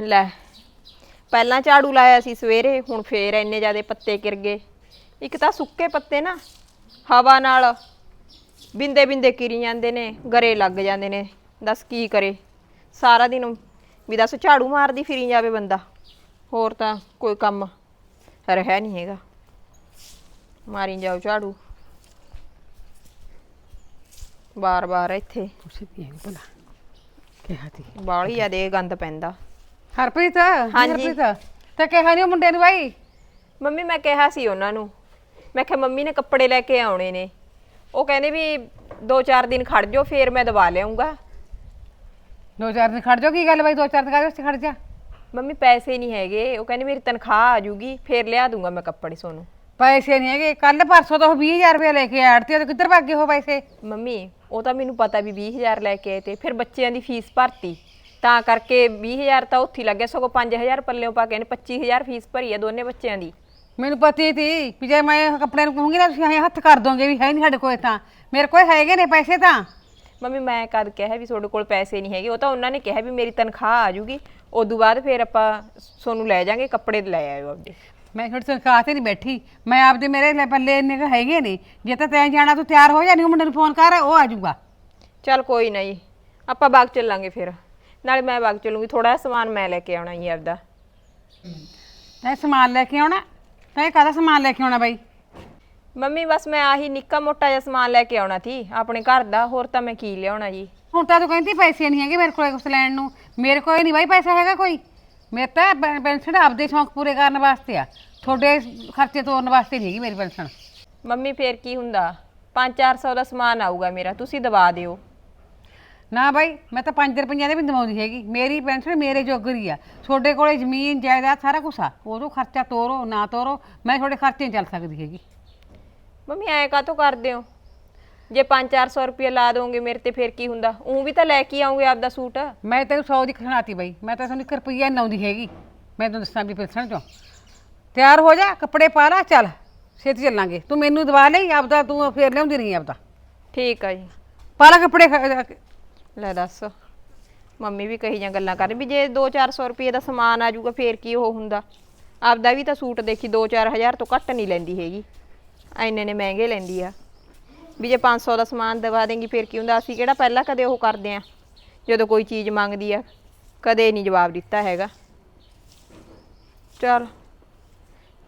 ਲੈ ਪਹਿਲਾਂ ਝਾੜੂ ਲਾਇਆ ਸੀ ਸਵੇਰੇ ਹੁਣ ਫੇਰ ਇੰਨੇ ਜ਼ਿਆਦੇ ਪੱਤੇ ਕਿਰ ਗਏ। ਇੱਕ ਤਾਂ ਸੁੱਕੇ ਪੱਤੇ ਨਾ ਹਵਾ ਨਾਲ ਬਿੰਦੇ ਬਿੰਦੇ ਕਿਰੀ ਜਾਂਦੇ ਨੇ ਗਰੇ ਲੱਗ ਜਾਂਦੇ ਨੇ। ਦੱਸ ਕੀ ਕਰੇ? ਸਾਰਾ ਦਿਨ ਵੀ ਦੱਸ ਝਾੜੂ ਮਾਰਦੀ ਫਿਰੀ ਜਾਵੇ ਬੰਦਾ। ਹੋਰ ਤਾਂ ਕੋਈ ਕੰਮ ਰਹਿ ਨਹੀਂ ਹੈਗਾ। ਮਾਰੀ ਜਾਓ ਝਾੜੂ। ਬਾਰ-ਬਾਰ ਇੱਥੇ। ਪੁੱਛਦੀ ਹਾਂ ਭਲਾ। ਕਿਹਾ ਤੀ ਬਾਹਲੀ ਜ਼ਿਆਦੇ ਗੰਦ ਪੈਂਦਾ। ਹਰਪ੍ਰੀਤ ਹਾਂਜੀ। ਹਰਪ੍ਰੀਤ ਤਾਂ ਕਿਹਾ ਨਹੀਂ ਉਹ ਮੁੰਡੇ ਨੂੰ ਬਾਈ? ਮੰਮੀ ਮੈਂ ਕਿਹਾ ਸੀ ਉਹਨਾਂ ਨੂੰ। ਮੈਂ ਕਿਹਾ ਮੰਮੀ ਨੇ ਕੱਪੜੇ ਲੈ ਕੇ ਆਉਣੇ ਨੇ। ਉਹ ਕਹਿੰਦੇ ਵੀ 2-4 ਦਿਨ ਖੜ ਜਾਓ ਫੇਰ ਮੈਂ ਦਵਾ ਲਿਆਉਂਗਾ। ਦੋ ਚਾਰ ਦਿਨ ਖੜ ਜਾ ਕੀ ਗੱਲ ਬਾਈ? ਦੋ ਚਾਰ ਦਿਨ ਕਾਹਦੇ ਵਾਸਤੇ ਖੜ ਜਾ? ਮੰਮੀ ਪੈਸੇ ਨਹੀਂ ਹੈਗੇ। ਉਹ ਕਹਿੰਦੇ ਮੇਰੀ ਤਨਖਾਹ ਆ ਜੂਗੀ ਫੇਰ ਲਿਆ ਦੂੰਗਾ ਮੈਂ ਕੱਪੜੇ ਸੋਨੂੰ। ਪੈਸੇ ਨਹੀਂ ਹੈਗੇ। ਕੱਲ ਪਰਸੋਂ ਤੋਂ ਉਹ 20000 ਰੁਪਏ ਲੈ ਕੇ ਆੜਤੀ ਤੇ ਕਿੱਧਰ ਭੱਗੇ ਹੋ ਪੈਸੇ? ਮੰਮੀ ਉਹ ਤਾਂ ਮੈਨੂੰ ਪਤਾ ਵੀ 20000 ਲੈ ਕੇ ਆਏ ਤੇ ਫਿਰ ਬੱਚਿਆਂ ਦੀ ਫੀਸ ਭਰਤੀ। ਤਾਂ ਕਰਕੇ 20000 ਤਾਂ ਉੱਥੇ ਹੀ ਲੱਗਿਆ ਸਗੋਂ 5000 ਪੱਲਿਓਂ ਪਾ ਕੇ ਨੇ 25000 ਫੀਸ ਭਰੀ ਆ ਦੋਨੇ ਬੱਚਿਆਂ ਦੀ। ਮੈਨੂੰ ਪਤੀ ਤੀ ਵੀ ਜੇ ਮੈਂ ਕੱਪੜੇ ਨੂੰ ਕਹੂੰਗੀ ਨਾ ਤੁਸੀਂ ਐਂ ਹੱਥ ਕਰ ਦੋਗੇ ਵੀ ਹੈ ਨਹੀਂ ਸਾਡੇ ਕੋਲ ਤਾਂ। ਮੇਰੇ ਕੋਲ ਹੈਗੇ ਨੇ ਪੈਸੇ ਤਾਂ। ਮੰਮੀ ਮੈਂ ਕਦ ਕਿਹਾ ਵੀ ਤੁਹਾਡੇ ਕੋਲ ਪੈਸੇ ਨਹੀਂ ਹੈਗੇ ਉਹ ਤਾਂ ਉਹਨਾਂ ਨੇ ਕਿਹਾ ਵੀ ਮੇਰੀ ਤਨਖਾਹ ਆ ਜੂਗੀ ਉਦੋਂ ਬਾਅਦ ਫਿਰ ਆਪਾਂ ਸੋਨੂੰ ਲੈ ਜਾਾਂਗੇ ਕੱਪੜੇ ਲੈ ਆਇਓ ਆਪਦੇ। ਮੈਂ ਤੁਹਾਡੀ ਤਨਖਾਹ ਤੇ ਨਹੀਂ ਬੈਠੀ। ਮੈਂ ਆਪਦੇ ਮੇਰੇ ਲੈ ਪੱਲੇ ਇੰਨੇ ਕੁ ਹੈਗੇ ਨੇ ਜੇ ਤਾਂ ਤੈਂ ਜਾਣਾ ਤੂੰ ਤਿਆਰ ਹੋ ਜਾ ਨਹੀਂ ਮੁੰਡੇ ਨੂੰ ਫੋਨ ਕਰ ਉਹ ਆ ਜਾਊਗਾ ਚੱਲ ਕੋਈ ਨਹੀਂ ਆਪਾਂ ਬਾਗ ਚੱਲਾਂਗੇ ਫਿਰ। ਨਾਲੇ ਮੈਂ ਬਾਗ ਚੱਲੂੰਗੀ ਥੋੜਾ ਸਮਾਨ ਮੈਂ ਲੈ ਕੇ ਆਉਣਾ ਹੀ ਆਪਦਾ ਤੈਂ ਸਮਾਨ ਲੈ ਕੇ ਆਉਣਾ? ਤੈਂ ਕਾਹਦਾ ਸਮਾਨ ਲੈ ਕੇ ਆਉਣਾ ਬਾਈ? ਮੰਮੀ ਬਸ ਮੈਂ ਆਹੀ ਨਿੱਕਾ ਮੋਟਾ ਜਿਹਾ ਸਮਾਨ ਲੈ ਕੇ ਆਉਣਾ ਸੀ ਆਪਣੇ ਘਰ ਦਾ ਹੋਰ ਤਾਂ ਮੈਂ ਕੀ ਲਿਆਉਣਾ ਜੀ। ਹੁਣ ਤਾਂ ਤੂੰ ਕਹਿੰਦੀ ਪੈਸੇ ਨਹੀਂ ਹੈਗੇ ਮੇਰੇ ਕੋਲ ਕੁਛ ਲੈਣ ਨੂੰ। ਮੇਰੇ ਕੋਲ ਨਹੀਂ ਬਾਈ ਪੈਸਾ ਹੈਗਾ ਕੋਈ। ਮੇਰੇ ਤਾਂ ਪੈ- ਪੈਨਸ਼ਨ ਆਪਦੇ ਸ਼ੌਂਕ ਪੂਰੇ ਕਰਨ ਵਾਸਤੇ ਆ। ਤੁਹਾਡੇ ਖਰਚੇ ਤੋਰਨ ਵਾਸਤੇ ਨਹੀਂ ਹੈਗੀ ਮੇਰੀ ਪੈਨਸ਼ਨ। ਮੰਮੀ ਫੇਰ ਕੀ ਹੁੰਦਾ? 5-400 ਦਾ ਸਮਾਨ ਆਊਗਾ ਮੇਰਾ ਤੁਸੀਂ ਦਵਾ ਦਿਓ। ਨਾ ਬਾਈ ਮੈਂ ਤਾਂ 5 ਰੁਪਈਆਂ ਦੇ ਵੀ ਦਵਾਉਂਦੀ ਹੈਗੀ। ਮੇਰੀ ਪੈਨਸ਼ਨ ਮੇਰੇ ਜੋਗਰੀ ਆ। ਤੁਹਾਡੇ ਕੋਲੇ ਜ਼ਮੀਨ ਜਾਇਦਾਦ ਸਾਰਾ ਕੁਝ ਆ। ਉਦੋਂ ਖਰਚਾ ਤੋਰੋ ਨਾ ਤੋਰੋ ਮੈਂ ਤੁਹਾਡੇ ਖਰਚੇ ਨਹੀਂ ਚੱਲ ਸਕਦੀ ਹੈਗੀ। ਮੰਮੀ ਐ ਕਾਤੋਂ ਕਰਦੇ ਹੋ? ਜੇ 5-400 ਰੁਪਏ ਲਾ ਦੋਗੇ ਮੇਰੇ ਤੇ ਫੇਰ ਕੀ ਹੁੰਦਾ? ਉਹ ਵੀ ਤਾਂ ਲੈ ਕੇ ਆਉਂਗੇ ਆਪਦਾ ਸੂਟ। ਮੈਂ ਤੈਨੂੰ 100 ਦੀ ਖਣਾਤੀ ਬਾਈ। ਮੈਂ ਤਾਂ ਤੁਹਾਨੂੰ 1 ਰੁਪਈਆ ਨੀ ਲਾਉਂਦੀ ਹੈਗੀ। ਮੈਂ ਤੈਨੂੰ ਦੱਸਾਂ ਵੀ ਪੈਨਸ਼ਨ ਚੋਂ। ਤਿਆਰ ਹੋ ਜਾ ਕੱਪੜੇ ਪਾ ਲਾ ਚੱਲ। ਛੇਤੀ ਚੱਲਾਂਗੇ। ਤੂੰ ਮੈਨੂੰ ਦਵਾ ਲਈ ਆਪਦਾ ਤੂੰ ਫੇਰ ਲਿਆਉਂਦੀ ਰਹੀ ਆਪਦਾ। ਠੀਕ ਆ ਜੀ। ਪਾ ਲਾ ਕੱਪੜੇ ਖ- ਲੈ ਦੱਸ। ਮੰਮੀ ਵੀ ਕਹੀ ਜਾਂ ਗੱਲਾਂ ਕਰ ਵੀ ਜੇ 2-400 ਰੁਪਏ ਦਾ ਸਮਾਨ ਆ ਜਾਊਗਾ, ਫੇਰ ਕੀ ਉਹ ਹੁੰਦਾ? ਆਪਦਾ ਵੀ ਤਾਂ ਸੂਟ ਦੇਖੀ 2-4000 ਤੋਂ ਘੱਟ ਨਹੀਂ ਲੈਂਦੀ ਹੈਗੀ। ਐਨੇ ਨੇ ਮਹਿੰਗੇ ਲੈਂਦੀ ਆ। ਵੀ ਜੇ 500 ਦਾ ਸਮਾਨ ਦਵਾ ਦੇਂਗੀ, ਫੇਰ ਕੀ ਹੁੰਦਾ? ਅਸੀਂ ਕਿਹੜਾ ਪਹਿਲਾਂ ਕਦੇ ਉਹ ਕਰਦੇ ਆ? ਜਦੋਂ ਕੋਈ ਚੀਜ਼ ਮੰਗਦੀ ਆ, ਕਦੇ ਨਹੀਂ ਜਵਾਬ ਦਿੱਤਾ ਹੈਗਾ। ਚਲ,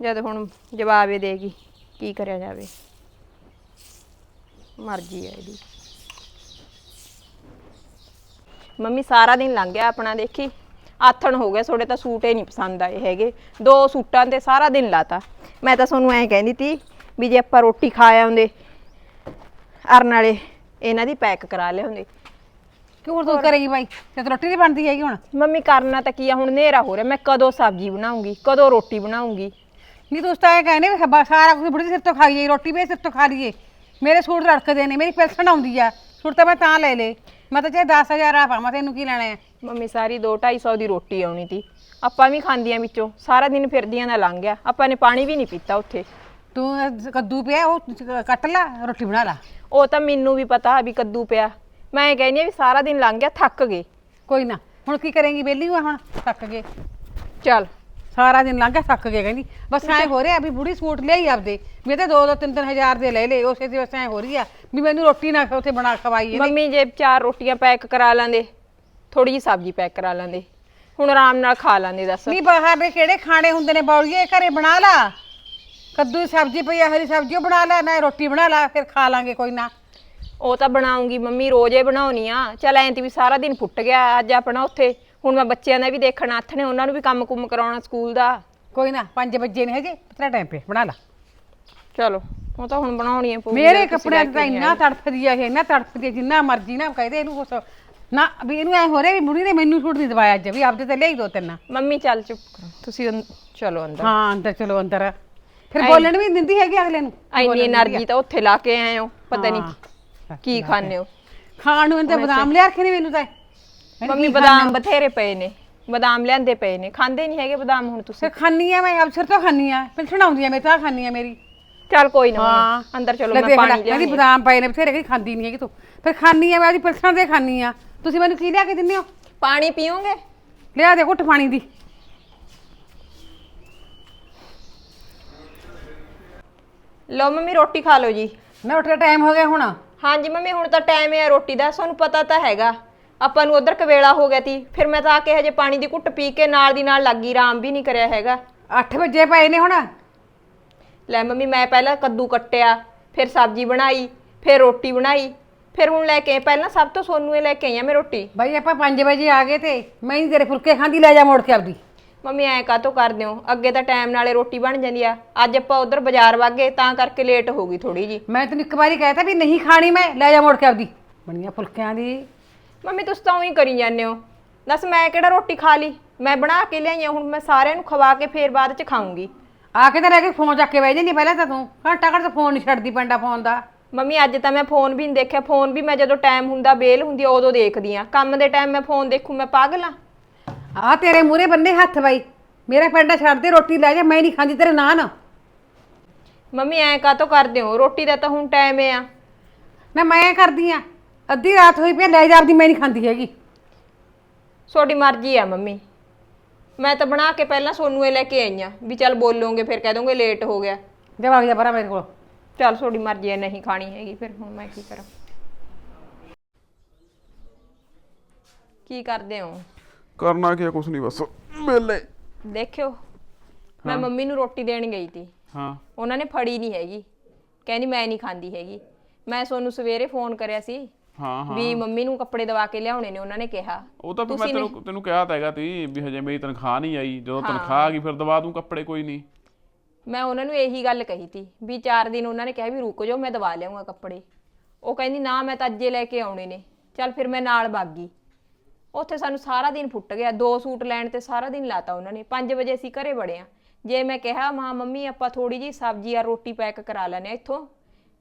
ਜਦ ਹੁਣ ਜਵਾਬ ਇਹ ਦੇਗੀ, ਕੀ ਕਰਿਆ ਜਾਵੇ? ਮਰਜ਼ੀ ਆ ਇਹਦੀ। ਮੰਮੀ ਸਾਰਾ ਦਿਨ ਲੰਘ ਗਿਆ ਆਪਣਾ ਦੇਖੀ। ਆਥਣ ਹੋ ਗਿਆ ਤੁਹਾਡੇ ਤਾਂ ਸੂਟ ਹੀ ਨਹੀਂ ਪਸੰਦ ਆਏ ਹੈਗੇ। ਦੋ ਸੂਟਾਂ ਤੇ ਸਾਰਾ ਦਿਨ ਲਾਤਾ। ਮੈਂ ਤਾਂ ਤੁਹਾਨੂੰ ਐਂ ਕਹਿੰਦੀ ਤੀ ਵੀ ਜੇ ਆਪਾਂ ਰੋਟੀ ਖਾ ਆਉਂਦੇ ਅਰਨ ਵਾਲੇ ਇਹਨਾਂ ਦੀ ਪੈਕ ਕਰਾ ਲਿਆਉਂਦੇ ਕਿਉਂ ਤੂੰ ਕਰੇਗੀ ਬਾਈ? ਤੇ ਰੋਟੀ ਨਹੀਂ ਬਣਦੀ ਹੈਗੀ ਹੁਣ? ਮੰਮੀ ਕਰਨਾ ਤਾਂ ਕੀ ਆ ਹੁਣ ਹਨੇਰਾ ਹੋ ਰਿਹਾ। ਮੈਂ ਕਦੋਂ ਸਬਜ਼ੀ ਬਣਾਉਂਗੀ ਕਦੋਂ ਰੋਟੀ ਬਣਾਉਂਗੀ? ਨਹੀਂ ਤੂੰ ਤਾਂ ਇਹ ਕਹਿੰਦੇ ਵੀ ਬ- ਸਾਰਾ ਕੁਝ ਬੁੜੀ ਦੇ ਸਿਰ ਤੋਂ ਖਾ ਲਈਏ ਰੋਟੀ ਵੀ ਸਿਰ ਤੋਂ ਖਾ ਲਈਏ। ਮੇਰੇ ਸੂਟ ਰੜਕਦੇ ਨੇ ਮੇਰੀ ਪੈਨਸ਼ਨ ਆਉਂਦੀ ਆ। ਸੂਟ ਤਾਂ ਮੈਂ ਤਾਂ ਲੈ ਲੇ ਮੈਂ ਤਾਂ ਚਾਹੇ 10000 ਆ ਪਾਵਾਂ ਤੈਨੂੰ ਕੀ ਲੈਣਾ ਹੈ? ਮੰਮੀ ਸਾਰੀ 2 250 ਦੀ ਰੋਟੀ ਆਉਣੀ ਤੀ। ਆਪਾਂ ਵੀ ਖਾਂਦੀਆਂ ਵਿੱਚੋਂ। ਸਾਰਾ ਦਿਨ ਫਿਰਦੀਆਂ ਦਾ ਲੰਘ ਗਿਆ। ਆਪਾਂ ਨੇ ਪਾਣੀ ਵੀ ਨਹੀਂ ਪੀਤਾ ਉੱਥੇ। ਤੂੰ ਅਹ ਕੱਦੂ ਪਿਆ ਉਹ ਕੱਟ ਲਾ ਰੋਟੀ ਬਣਾ ਲਾ। ਉਹ ਤਾਂ ਮੈਨੂੰ ਵੀ ਪਤਾ ਵੀ ਕੱਦੂ ਪਿਆ। ਮੈਂ ਇਹ ਕਹਿੰਦੀ ਆ ਵੀ ਸਾਰਾ ਦਿਨ ਲੰਘ ਗਿਆ ਥੱਕ ਗਏ। ਕੋਈ ਨਾ ਹੁਣ ਕੀ ਕਰੇਂਗੀ ਬੇਲੀ ਹੋਆ ਹੁਣ ਥੱਕ ਗਏ। ਚੱਲ। ਸਾਰਾ ਦਿਨ ਲੰਘ ਗਿਆ ਥੱਕ ਗਏ ਕਹਿੰਦੀ ਬਸ ਐ ਹੋ ਰਿਹਾ ਵੀ ਬੁੜੀ ਸੂਟ ਲਈ ਆਪਦੇ ਮੈਂ ਤਾਂ 2 2 3 3 ਹਜ਼ਾਰ ਦੇ ਲੈ ਲੇ ਉਸੇ ਦੀ ਬਸ ਐ ਹੋ ਰਹੀ ਆ ਵੀ ਮੈਨੂੰ ਰੋਟੀ ਨਾ ਉੱਥੇ ਬਣਾ ਖਵਾਈ ਇਹਨੇ। ਮੰਮੀ ਜੇ ਚਾਰ ਰੋਟੀਆਂ ਪੈਕ ਕਰਾ ਲਾਂਦੇ ਥੋੜੀ ਜੀ ਸਬਜ਼ੀ ਪੈਕ ਕਰਾ ਲਾਂਦੇ ਹੁਣ ਆਰਾਮ ਨਾਲ ਖਾ ਲਾਂਦੇ ਦੱਸ। ਨਹੀਂ ਬਾਹਰ ਦੇ ਕਿਹੜੇ ਖਾਣੇ ਹੁੰਦੇ ਨੇ ਬੌਲੀਏ ਘਰੇ ਬਣਾ ਲਾ। ਕੱਦੂ ਦੀ ਸਬਜ਼ੀ ਪਈ ਆ ਹਰੀ ਸਬਜ਼ੀ ਉਹ ਬਣਾ ਲੈ ਨਾ ਰੋਟੀ ਬਣਾ ਲਾ ਫਿਰ ਖਾ ਲਾਂਗੇ ਕੋਈ ਨਾ। ਉਹ ਤਾਂ ਬਣਾਉਂਗੀ ਮੰਮੀ ਰੋਜ਼ੇ ਬਣਾਉਣੀ ਆ। ਚੱਲ ਐਂ ਤੀ ਵੀ ਸਾਰਾ ਦਿਨ ਫੁੱਟ ਗਿਆ ਅੱਜ ਆਪਣਾ ਉੱਥੇ ਹੁਣ ਮੈਂ ਬੱਚਿਆਂ ਦਾ ਵੀ ਦੇਖਣਾ ਹੱਥ ਨੇ ਉਹਨਾਂ ਨੂੰ ਵੀ ਕੰਮ ਕੁਮ ਕਰਾਉਣਾ ਸਕੂਲ ਦਾ। ਕੋਈ ਨਾ 5 ਵਜੇ ਨੇ ਹਜੇ ਤੇਰਾ ਟਾਈਮ ਪਿਆ ਬਣਾ ਲਾ। ਚਲੋ ਉਹ ਤਾਂ ਹੁਣ ਬਣਾਉਣੀ ਹੈ ਪੂਰੀ ਮੇਰੇ ਕੱਪੜਿਆਂ ਦਾ ਇੰਨਾ ਤੜਫਦੀ ਆ ਇਹ ਇੰਨਾ ਤੜਫਦੀ ਜਿੰਨਾ ਮਰਜ਼ੀ ਨਾ ਕਹਦੇ ਇਹਨੂੰ ਕੁਛ। ਨਾ ਵੀ ਇਹਨੂੰ ਐ ਹੋ ਰਿਹਾ ਵੀ ਬੁੜੀ ਨੇ ਮੈਨੂੰ ਛੂਟ ਨਹੀਂ ਦਵਾਇਆ ਅੱਜ ਵੀ ਆਪਦੇ ਤੇ ਲਿਆਈ ਦੋ ਤਿੰਨ ਮੰਮੀ ਚੱਲ ਚੁੱਪ ਕਰੋ। ਤੁਸੀਂ ਚਲੋ ਅੰਦਰ। ਹਾਂ ਅੰਦਰ ਚਲੋ ਅੰਦਰ। ਫਿਰ ਬੋਲਣ ਵੀ ਦਿੰਦੀ ਹੈਗੀ ਅਗਲੇ ਨੂੰ। ਐਨੀ એનર્ਜੀ ਤਾਂ ਉੱਥੇ ਲਾ ਕੇ ਆਏ ਹੋ ਪਤਾ ਨਹੀਂ ਕੀ ਖਾਣੇ ਹੋ। ਖਾਣ ਨੂੰ ਤਾਂ ਬਦਾਮ ਲਿਆ ਰੱਖੇ ਨੇ ਮੈਨੂੰ ਤਾਂ। ਮੰਮੀ ਬਦਾਮ ਬਥੇਰੇ ਪਏ ਨੇ ਬਦਾਮ ਲਿਆਂਦੇ ਪਏ ਨੇ। ਖਾਂਦੇ ਨਹੀਂ ਹੈਗੇ ਬਦਾਮ ਹੁਣ ਤੁਸੀਂ? ਫਿਰ ਖਾਨੀ ਆ ਮੈਂ ਅਫਸਰ ਤੋਂ ਖਾਨੀ ਆ ਪੈਨਸ਼ਨ ਆਉਂਦੀ ਆ ਮੈਂ ਤਾਂ ਖਾਨੀ ਆ ਮੇਰੀ। ਚੱਲ ਕੋਈ ਨਾ ਅੰਦਰ ਚਲੋ ਮੈਂ ਪਾਣੀ ਕਹਿੰਦੀ ਲਿਆਉਂਦੀ ਬਦਾਮ ਪਏ ਨੇ ਬਥੇਰੇ ਕਹਿੰਦੀ ਖਾਂਦੀ ਨਹੀਂ ਹੈਗੀ ਤੂੰ। ਫਿਰ ਖਾਨੀ ਆ ਮੈਂ ਉਹਦੀ ਪੈਨਸ਼ਨ ਦੇ ਖਾਨੀ ਆ ਤੁਸੀਂ ਮੈਨੂੰ ਕੀ ਲਿਆ ਕੇ ਦਿੰਦੇ ਹੋ? ਪਾਣੀ ਪੀਓਗੇ? ਲਿਆ ਦੇ ਘੁੱਟ ਪਾਣੀ ਦੀ। ਲਓ ਮੰਮੀ ਰੋਟੀ ਖਾ ਲਓ ਜੀ। ਮੈਂ ਉੱਠ ਟਾਈਮ ਹੋ ਗਿਆ ਹੁਣ। ਹਾਂਜੀ ਮੰਮੀ ਹੁਣ ਤਾਂ ਟਾਈਮ ਹੈ ਰੋਟੀ ਦਾ ਤੁਹਾਨੂੰ ਪਤਾ ਤਾਂ ਹੈਗਾ। ਆਪਾਂ ਨੂੰ ਉਧਰ ਕਵੇਲਾ ਹੋ ਗਿਆ ਤੀ। ਫਿਰ ਮੈਂ ਤਾਂ ਆ ਕੇ ਹਜੇ ਪਾਣੀ ਦੀ ਘੁੱਟ ਪੀ ਕੇ ਨਾਲ ਦੀ ਨਾਲ ਲੱਗੀ ਆਰਾਮ ਵੀ ਨਹੀਂ ਕਰਿਆ ਹੈਗਾ। 8 ਵਜੇ ਪਏ ਨੇ ਹੁਣ? ਲੈ ਮੰਮੀ ਮੈਂ ਪਹਿਲਾਂ ਕੱਦੂ ਕੱਟਿਆ ਫਿਰ ਸਬਜ਼ੀ ਬਣਾਈ ਫਿਰ ਰੋਟੀ ਬਣਾਈ ਫਿਰ ਹੁਣ ਲੈ ਕੇ ਪਹਿਲਾਂ ਸਭ ਤੋਂ ਸੋਨੂੰ ਇਹ ਲੈ ਕੇ ਆਈ ਆ ਮੈਂ ਰੋਟੀ। ਬਾਈ ਆਪਾਂ 5 ਵਜੇ ਆ ਗਏ ਤੇ ਮੈਂ ਹੀ ਤੇਰੇ ਫੁਲਕੇ ਖਾਂਦੀ ਲੈ ਜਾ ਮੋੜ ਕੇ ਆਪਦੀ। ਮੰਮੀ ਐ ਕਾਤੋਂ ਕਰਦੇ ਹੋ? ਅੱਗੇ ਤਾਂ ਟਾਈਮ ਨਾਲੇ ਰੋਟੀ ਬਣ ਜਾਂਦੀ ਆ। ਅੱਜ ਆਪਾਂ ਉਧਰ ਬਾਜ਼ਾਰ ਵਾਗੇ ਤਾਂ ਕਰਕੇ ਲੇਟ ਹੋ ਗਈ ਥੋੜੀ ਜੀ ਮੈਂ ਤੈਨੂੰ ਇੱਕ ਵਾਰੀ ਕਹਿਤਾ ਵੀ ਨਹੀਂ ਖਾਣੀ ਮੈਂ ਲੈ ਜਾ ਮੋੜ ਕੇ ਆਪਦੀ। ਬਣੀਆਂ ਫੁਲਕਿਆਂ ਦੀ ਮੰਮੀ ਤੁਸੀਂ ਤਾਂ ਉਹੀ ਕਰੀ ਜਾਂਦੇ ਹੋ। ਦੱਸ ਮੈਂ ਕਿਹੜਾ ਰੋਟੀ ਖਾ ਲਈ? ਮੈਂ ਬਣਾ ਕੇ ਲਿਆਈ ਆ ਹੁਣ ਮੈਂ ਸਾਰਿਆਂ ਨੂੰ ਖਵਾ ਕੇ ਫੇਰ ਬਾਅਦ ਚ ਖਾਊਂਗੀ। ਆ ਕੇ ਤਾਂ ਲੈ ਕੇ ਫੋਨ ਚੱਕ ਕੇ ਬਹਿ ਜਾਂਦੀ ਪਹਿਲਾਂ ਤਾਂ ਤੂੰ। ਘੰਟਾ ਘੰਟਾ ਫੋਨ ਨਹੀਂ ਛੱਡਦੀ ਪੈਂਦਾ ਫੋਨ ਦਾ। ਮੰਮੀ ਅੱਜ ਤਾਂ ਮੈਂ ਫੋਨ ਵੀ ਨਹੀਂ ਦੇਖਿਆ। ਫੋਨ ਵੀ ਮੈਂ ਜਦੋਂ ਟਾਈਮ ਹੁੰਦਾ ਬੇਲ ਹੁੰਦੀ ਆ ਉਦੋਂ ਦੇਖਦੀ ਆ। ਕੰਮ ਦੇ ਟਾਈਮ ਮੈਂ ਫੋਨ ਦੇਖੂ ਮੈਂ ਪਾਗਲ ਆ? ਆ ਤੇਰੇ ਮੂਰੇ ਬੰਨੇ ਹੱਥ ਬਾਈ। ਮੇਰਾ ਪੈਂਡਾ ਛੱਡ ਦੇ ਰੋਟੀ ਲੈ ਜਾ ਮੈਂ ਨਹੀਂ ਖਾਂਦੀ ਤੇਰੇ ਨਾਨ ਮੰਮੀ ਐ ਕਾਤੋਂ ਕਰਦੇ ਹੋ? ਰੋਟੀ ਦਾ ਤਾਂ ਹੁਣ ਟਾਈਮ ਆ। ਨਾ ਮੈਂ ਕਰਦੀ ਆ ਅੱਧੀ ਰਾਤ ਹੋਈ ਪਈ ਆ, ਲੈ ਜਾ ਆਪਦੀ ਮੈਂ ਨਹੀਂ ਖਾਂਦੀ ਹੈਗੀ। ਤੁਹਾਡੀ ਮਰਜ਼ੀ ਆ ਮੰਮੀ। ਮੈਂ ਤਾਂ ਬਣਾ ਕੇ ਪਹਿਲਾਂ ਸੋਨੂੰ ਇਹ ਲੈ ਕੇ ਆਈ ਆ ਵੀ ਚੱਲ ਬੋਲੋਗੇ ਫਿਰ ਕਹਿ ਦੋਗੇ ਲੇਟ ਹੋ ਗਿਆ। ਜਵਾਬ ਜਾ ਪਰਾਂ ਮੇਰੇ ਕੋਲ। ਚੱਲ ਤੁਹਾਡੀ ਮਰਜ਼ੀ ਹੈ ਨਹੀਂ ਖਾਣੀ ਹੈਗੀ ਫਿਰ ਹੁਣ ਮੈਂ ਕੀ ਕਰਾਂ। ਕੀ ਕਰਦੇ ਹੋ? ਕਰਨਾ ਕੀ ਆ, ਕੁਛ ਨਹੀਂ ਬਸ ਮੇਲੇ ਦੇਖਿਓ ਮੈਂ ਮੰਮੀ ਨੂੰ ਰੋਟੀ ਦੇਣ ਗਈ ਤੀ ਹਾਂ। ਉਹਨਾਂ ਨੇ ਫੜੀ ਨਹੀਂ ਹੈਗੀ। ਕਹਿੰਦੀ ਮੈਂ ਨਹੀਂ ਖਾਂਦੀ ਹੈਗੀ। ਮੈਂ ਸੋਨੂੰ ਸਵੇਰੇ ਫੋਨ ਕਰਿਆ ਸੀ ਹਾਂ ਹਾਂ। ਵੀ ਮੰਮੀ ਨੂੰ ਕੱਪੜੇ ਦਵਾ ਕੇ ਲਿਆਉਣੇ ਨੇ ਉਹਨਾਂ ਨੇ ਕਿਹਾ। ਉਹ ਤਾਂ ਫਿਰ ਮੈਂ ਤੈਨੂੰ ਤੈਨੂੰ ਕਿਹਾ ਤਾਂ ਹੈਗਾ ਤੀ ਵੀ ਹਜੇ ਮੇਰੀ ਤਨਖਾਹ ਨਹੀਂ ਆਈ ਜਦੋਂ ਤਨਖਾਹ ਆ ਗਈ ਫਿਰ ਦਵਾ ਦੂੰ ਕੱਪੜੇ ਕੋਈ ਨਹੀਂ। ਮੈਂ ਉਹਨਾਂ ਨੂੰ ਇਹੀ ਗੱਲ ਕਹੀ ਤੀ ਵੀ 4 ਦਿਨ ਉਹਨਾਂ ਨੇ ਕਿਹਾ ਵੀ ਰੁਕ ਜਾਓ ਮੈਂ ਦਵਾ ਲਿਆਉਂਗਾ ਕੱਪੜੇ। ਉਹ ਕਹਿੰਦੀ ਨਾ ਮੈਂ ਤਾਂ ਅੱਜੇ ਲੈ ਕੇ ਆਉਣੇ ਨੇ। ਚੱਲ ਫਿਰ ਮੈਂ ਨਾਲ ਬਾਗੀ। ਉੱਥੇ ਸਾਨੂੰ ਸਾਰਾ ਦਿਨ ਫੁੱਟ ਗਿਆ। ਦੋ ਸੂਟ ਲੈਣ ਤੇ ਸਾਰਾ ਦਿਨ ਲਾਤਾ ਉਹਨਾਂ ਨੇ। 5 ਵਜੇ ਅਸੀਂ ਘਰੇ ਵੜੇ ਆ। ਜੇ ਮੈਂ ਕਿਹਾ ਮਾਂ ਮੰਮੀ ਆਪਾਂ ਥੋੜੀ ਜੀ ਸਬਜ਼ੀ ਆ ਰੋਟੀ ਪੈਕ ਕਰਾ ਲੈਨੇ ਆ ਇੱਥੋਂ।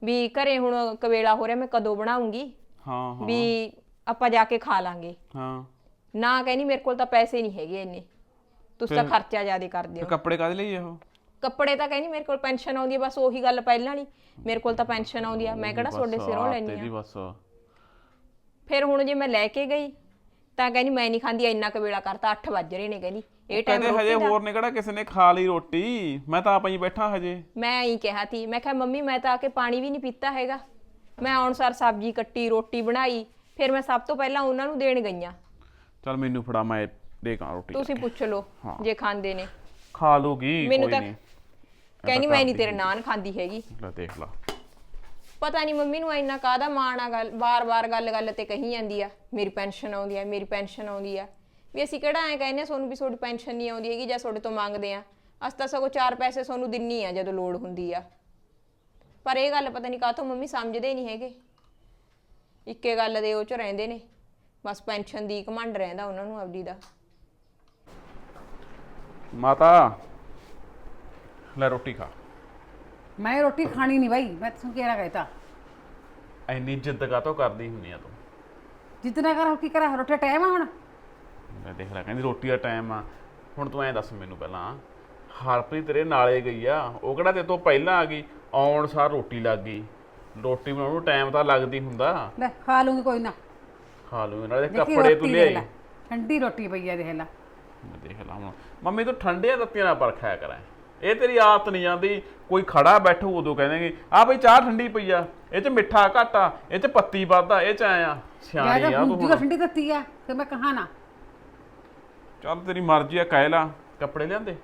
ਵੀ ਘਰੇ ਹੁਣ ਕਵੇਲਾ ਹੋ ਰਿਹਾ ਮੈਂ ਕਦੋਂ ਬਣਾਉਂਗੀ? ਹਾਂ ਹਾਂ। ਵੀ ਆਪਾਂ ਜਾ ਕੇ ਖਾ ਲਾਂਗੇ। ਹਾਂ। ਨਾ ਕਹਿੰਦੀ ਮੇਰੇ ਕੋਲ ਤਾਂ ਪੈਸੇ ਨਹੀਂ ਹੈਗੇ ਇੰਨੇ। ਤੁਸੀਂ ਤਾਂ ਖਰਚਾ ਜ਼ਿਆਦਾ ਕਰਦੇ ਤੇ ਹੋ। ਕੱਪੜੇ ਕਾਹਦੇ ਲਈ ਉਹ? ਕੱਪੜੇ ਤਾਂ ਕਹਿੰਦੀ ਮੇਰੇ ਕੋਲ ਪੈਨਸ਼ਨ ਆਉਂਦੀ ਹੈ ਬਸ ਉਹੀ ਗੱਲ ਪਹਿਲਾਂ ਵਾਲੀ ਮੇਰੇ ਕੋਲ ਤਾਂ ਪੈਨਸ਼ਨ ਆਉਂਦੀ ਆ। ਮੈਂ ਕਿਹੜਾ ਤੁਹਾਡੇ ਸਿਰੋਂ ਲੈਣੀ ਤੇਰੀ ਆ। ਬਸ। ਫਿਰ ਹੁਣ ਜੇ ਮੈਂ ਲੈ ਕੇ ਗਈ ਤਾਂ ਕਹਿੰਦੀ ਮੈਂ ਨਹੀਂ ਖਾਂਦੀ ਇੰਨਾ ਕੁ ਵੇਲਾ ਕਰਤਾ 8 ਵੱਜ ਰਹੇ ਨੇ ਕਹਿੰਦੀ ਇਹ ਟਾਈਮ ਕਹਿੰਦੇ ਹਜੇ ਹੋਰ ਨੇ ਕਿਹੜਾ ਕਿਸੇ ਨੇ ਖਾ ਲਈ ਰੋਟੀ। ਮੈਂ ਤਾਂ ਆਪਾਂ ਹੀ ਬੈਠਾ ਹਜੇ। ਮੈਂ ਐਂ ਕਿਹਾ ਤੀ ਮੈਂ ਕਿਹਾ ਮੰਮੀ ਮੈਂ ਤਾਂ ਆ ਕੇ ਪਾਣੀ ਵੀ ਨਹੀਂ ਪੀਤਾ ਹੈਗਾ। ਮੈਂ ਆਉਣ ਸਾਰ ਸਬਜ਼ੀ ਕੱਟੀ ਰੋਟੀ ਬਣਾਈ ਫਿਰ ਮੈਂ ਸਭ ਤੋਂ ਪਹਿਲਾਂ ਉਹਨਾਂ ਨੂੰ ਦੇਣ ਗਈਆਂ। ਚੱਲ ਮੈਨੂੰ ਫੜਾ ਮੈਂ ਦੇ ਕਾਂ ਰੋਟੀ ਤੁਸੀਂ ਪੁੱਛ ਲਓ ਜੇ ਖਾਂਦੇ ਨੇ। ਖਾ ਲੂਗੀ ਮੈਨੂੰ ਕੋਈ ਤਾਂ ਨਹੀਂ। ਕਹਿੰਦੀ ਮੈਂ ਨਹੀਂ ਤੇਰੇ ਨਾਨ ਖਾਂਦੀ ਹੈਗੀ। ਲੈ ਦੇਖ ਲਾ। ਪਤਾ ਨਹੀਂ ਮੰਮੀ ਨੂੰ ਇੰਨਾ ਕਾਹਦਾ ਮਾਣ ਆ ਗੱਲ ਬਾਰ-ਬਾਰ ਗੱਲ-ਗੱਲ ਤੇ ਕਹੀ ਜਾਂਦੀ ਆ ਮੇਰੀ ਪੈਨਸ਼ਨ ਆਉਂਦੀ ਆ ਮੇਰੀ ਪੈਨਸ਼ਨ ਆਉਂਦੀ ਆ। ਵੀ ਅਸੀਂ ਕਿਹੜਾ ਐ ਕਹਿੰਦੇ ਆ ਤੁਹਾਨੂੰ ਵੀ ਤੁਹਾਡੀ ਪੈਨਸ਼ਨ ਨਹੀਂ ਆਉਂਦੀ ਹੈਗੀ ਜਾਂ ਤੁਹਾਡੇ ਤੋਂ ਮੰਗਦੇ ਆ। ਅਸੀਂ ਤਾਂ ਸਗੋਂ ਚਾਰ ਪੈਸੇ ਤੁਹਾਨੂੰ ਦਿੰਨੀ ਆ ਜਦੋਂ ਲੋੜ ਹੁੰਦੀ ਆ। ਪਰ ਇਹ ਗੱਲ ਪਤਾ ਨਹੀਂ ਕਾਹਤੋਂ ਮੰਮੀ ਸਮਝਦੇ ਨਹੀਂ ਹੈਗੇ। ਇੱਕੇ ਗੱਲ ਦੇ ਉਹ ਚ ਰਹਿੰਦੇ ਨੇ। ਬਸ ਪੈਨਸ਼ਨ ਦੀ ਘਮੰਡ ਰਹਿੰਦਾ ਉਹਨਾਂ ਨੂੰ ਆਪਦੀ ਦਾ। ਮਾਤਾ ਲੈ ਰੋਟੀ ਖਾ। ਮੈਂ ਰੋਟੀ ਖਾਣੀ ਨਹੀਂ ਬਾਈ ਮੈਂ ਤੈਨੂੰ ਕਿਹੜਾ ਕਹਿਤਾ। ਐਨੀ ਜਿੱਦ ਕਾਤੋਂ ਕਰਦੀ ਹੁੰਨੀ ਆ ਤੂੰ? ਜਿੱਦਣਾ ਕਰਾਂ ਕੀ ਕਰਾਂ ਰੋਟੀ ਟਾਈਮ ਆ ਹੁਣ। ਮੈਂ ਦੇਖ ਲਿਆ ਕਹਿੰਦੀ ਰੋਟੀ ਦਾ ਟਾਈਮ ਆ। ਹੁਣ ਤੂੰ ਐਂ ਦੱਸ ਮੈਨੂੰ ਪਹਿਲਾਂ ਹਰਪ੍ਰੀਤ ਤੇਰੇ ਨਾਲੇ ਗਈ ਆ ਉਹ ਕਿਹੜਾ ਤੇ ਤੋਂ ਪਹਿਲਾਂ ਆ ਗਈ? ਆਉਣ ਸਾਰ ਰੋਟੀ ਲੱਗ ਗਈ। ਰੋਟੀ ਬਣਾਉਣ ਨੂੰ ਟਾਈਮ ਤਾਂ ਲੱਗਦੀ ਹੁੰਦਾ। ਲੈ ਖਾ ਲੂੰਗੀ ਕੋਈ ਨਾ। ਖਾ ਲੂ ਨਾਲੇ ਦੇਖੀ ਕੱਪੜੇ ਤੂੰ ਰੋਟੀ ਦੇਖ ਲਿਆਈ ਠੰਡੀ ਰੋਟੀ ਪਈ ਆ ਦੇਖ ਲੈ। ਮੈਂ ਦੇਖ ਲਾ ਹੁਣ। ਮੰਮੀ ਤੂੰ ਠੰਡੀਆਂ ਤੱਤੀਆਂ ਨਾਲ ਪਰਖਿਆ ਕਰਾਂ। ਇਹ ਤੇਰੀ ਆਦਤ ਨਹੀਂ ਜਾਂਦੀ। ਕੋਈ ਖੜਾ ਬੈਠੂ ਉਦੋਂ ਕਹਿੰਦੇ ਆ ਬਈ ਚਾਹ ਠੰਡੀ ਪਈ ਆ। ਇਹ ਚ ਮਿੱਠਾ ਘੱਟ ਆ। ਇਹ ਚ ਪੱਤੀ ਵੱਧ ਆ। ਇਹ ਚ ਆਇਆ ਸਿਆਣੀ ਆ ਤੂੰ ਹੁਣ। ਠੰਡੀ ਦਿੱਤੀ ਆ ਤੇ ਮੈਂ ਕਹਾ ਨਾ। ਚੱਲ ਤੇਰੀ ਮਰਜ਼ੀ ਆ ਕਹਿ ਲਾ। ਕੱਪੜੇ ਲਿਆਂਦੇ?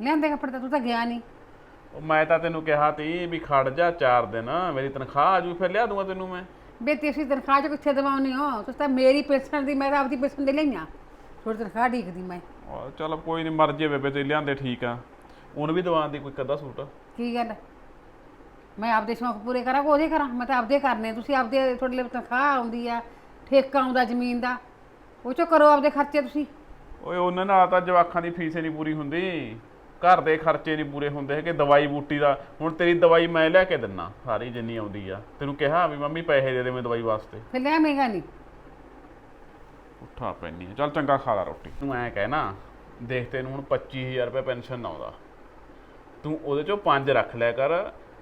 ਲਿਆਂਦੇ ਕੱਪੜੇ ਤਾਂ ਤੂੰ ਤਾਂ ਗਿਆ ਨਹੀਂ ਉਹ ਮੈਂ ਤਾਂ ਤੈਨੂੰ ਕਿਹਾ ਤੀ ਵੀ ਖੜ ਜਾ ਚਾਰ ਦਿਨ ਮੇਰੀ ਤਨਖਾਹ ਆ ਜੂ ਫਿਰ ਲਿਆ ਦੂੰਗਾ ਤੈਨੂੰ ਮੈਂ। ਬੇ ਤੁਸੀਂ ਤਨਖਾਹ ਚ ਕਿੱਥੇ ਦਵਾਉਣੀ ਹੋ? ਤੁਸੀਂ ਤਾਂ ਮੇਰੀ ਪੈਨਸ਼ਨ ਦੀ ਮੈਂ ਤਾਂ ਆਪਦੀ ਪੈਨਸ਼ਨ ਦੇ ਲਈਆਂ ਥੋੜੀ ਤਨਖਾਹ ਢੀਕਦੀ ਮੈਂ। ਉਹ ਚੱਲ ਕੋਈ ਨਹੀਂ ਮਰਜ਼ੀ ਆ ਬੇਬੇ ਤੇ ਲਿਆਂਦੇ ਠੀਕ ਆ। ਉਹਨੂੰ ਵੀ ਦਵਾਨ ਦੀ ਕੋਈ ਕਦਾ ਸੂਟ। ਕੀ ਗੱਲ? ਮੈਂ ਆਪਦੇ ਸ਼ੌਂਕ ਪੂਰੇ ਕਰਾਂ ਕਿ ਉਹਦੇ ਕਰਾਂ? ਮੈਂ ਤਾਂ ਆਪਦੇ ਕਰਨੇ ਤੁਸੀਂ ਆਪਦੇ ਤੁਹਾਡੇ ਲਈ ਤਨਖਾਹ ਆਉਂਦੀ ਆ ਠੇਕਾ ਆਉਂਦਾ ਜ਼ਮੀਨ ਦਾ। ਉਹ ਚੋਂ ਕਰੋ ਆਪਦੇ ਖਰਚੇ ਤੁਸੀਂ। ਓਏ ਉਹਨਾਂ ਨਾਲ ਤਾਂ ਜਵਾਕਾਂ ਦੀ ਫੀਸ ਹੀ ਨਹੀਂ ਪੂਰੀ ਹੁੰਦੀ। ਘਰ ਦੇ ਖਰਚੇ ਨਹੀਂ ਪੂਰੇ ਹੁੰਦੇ ਹੈਗੇ ਦਵਾਈ ਬੂਟੀ ਦਾ। ਹੁਣ ਤੇਰੀ ਦਵਾਈ ਮੈਂ ਲਿਆ ਕੇ ਦਿੰਨਾ ਸਾਰੀ ਜਿੰਨੀ ਆਉਂਦੀ ਆ। ਤੈਨੂੰ ਕਿਹਾ ਵੀ ਮੰਮੀ ਪੈਸੇ ਦੇ ਦੇ ਮੈਂ ਦਵਾਈ ਵਾਸਤੇ। ਫਿਰ ਲੈ ਮਹਿੰਗਾ ਨਹੀਂ ਉੱਠਾ ਪੈਣੀ ਚੱਲ ਚੰਗਾ ਖਾ ਲਾ ਰੋਟੀ। ਤੂੰ ਐ ਕਹਿ ਨਾ ਦੇਖ ਤੈਨੂੰ ਹੁਣ 25000 ਰੁਪਏ ਪੈਨਸ਼ਨ ਆਉਂਦਾ। ਤੂੰ ਉਹਦੇ ਚੋਂ 5 ਰੱਖ ਲਿਆ ਕਰ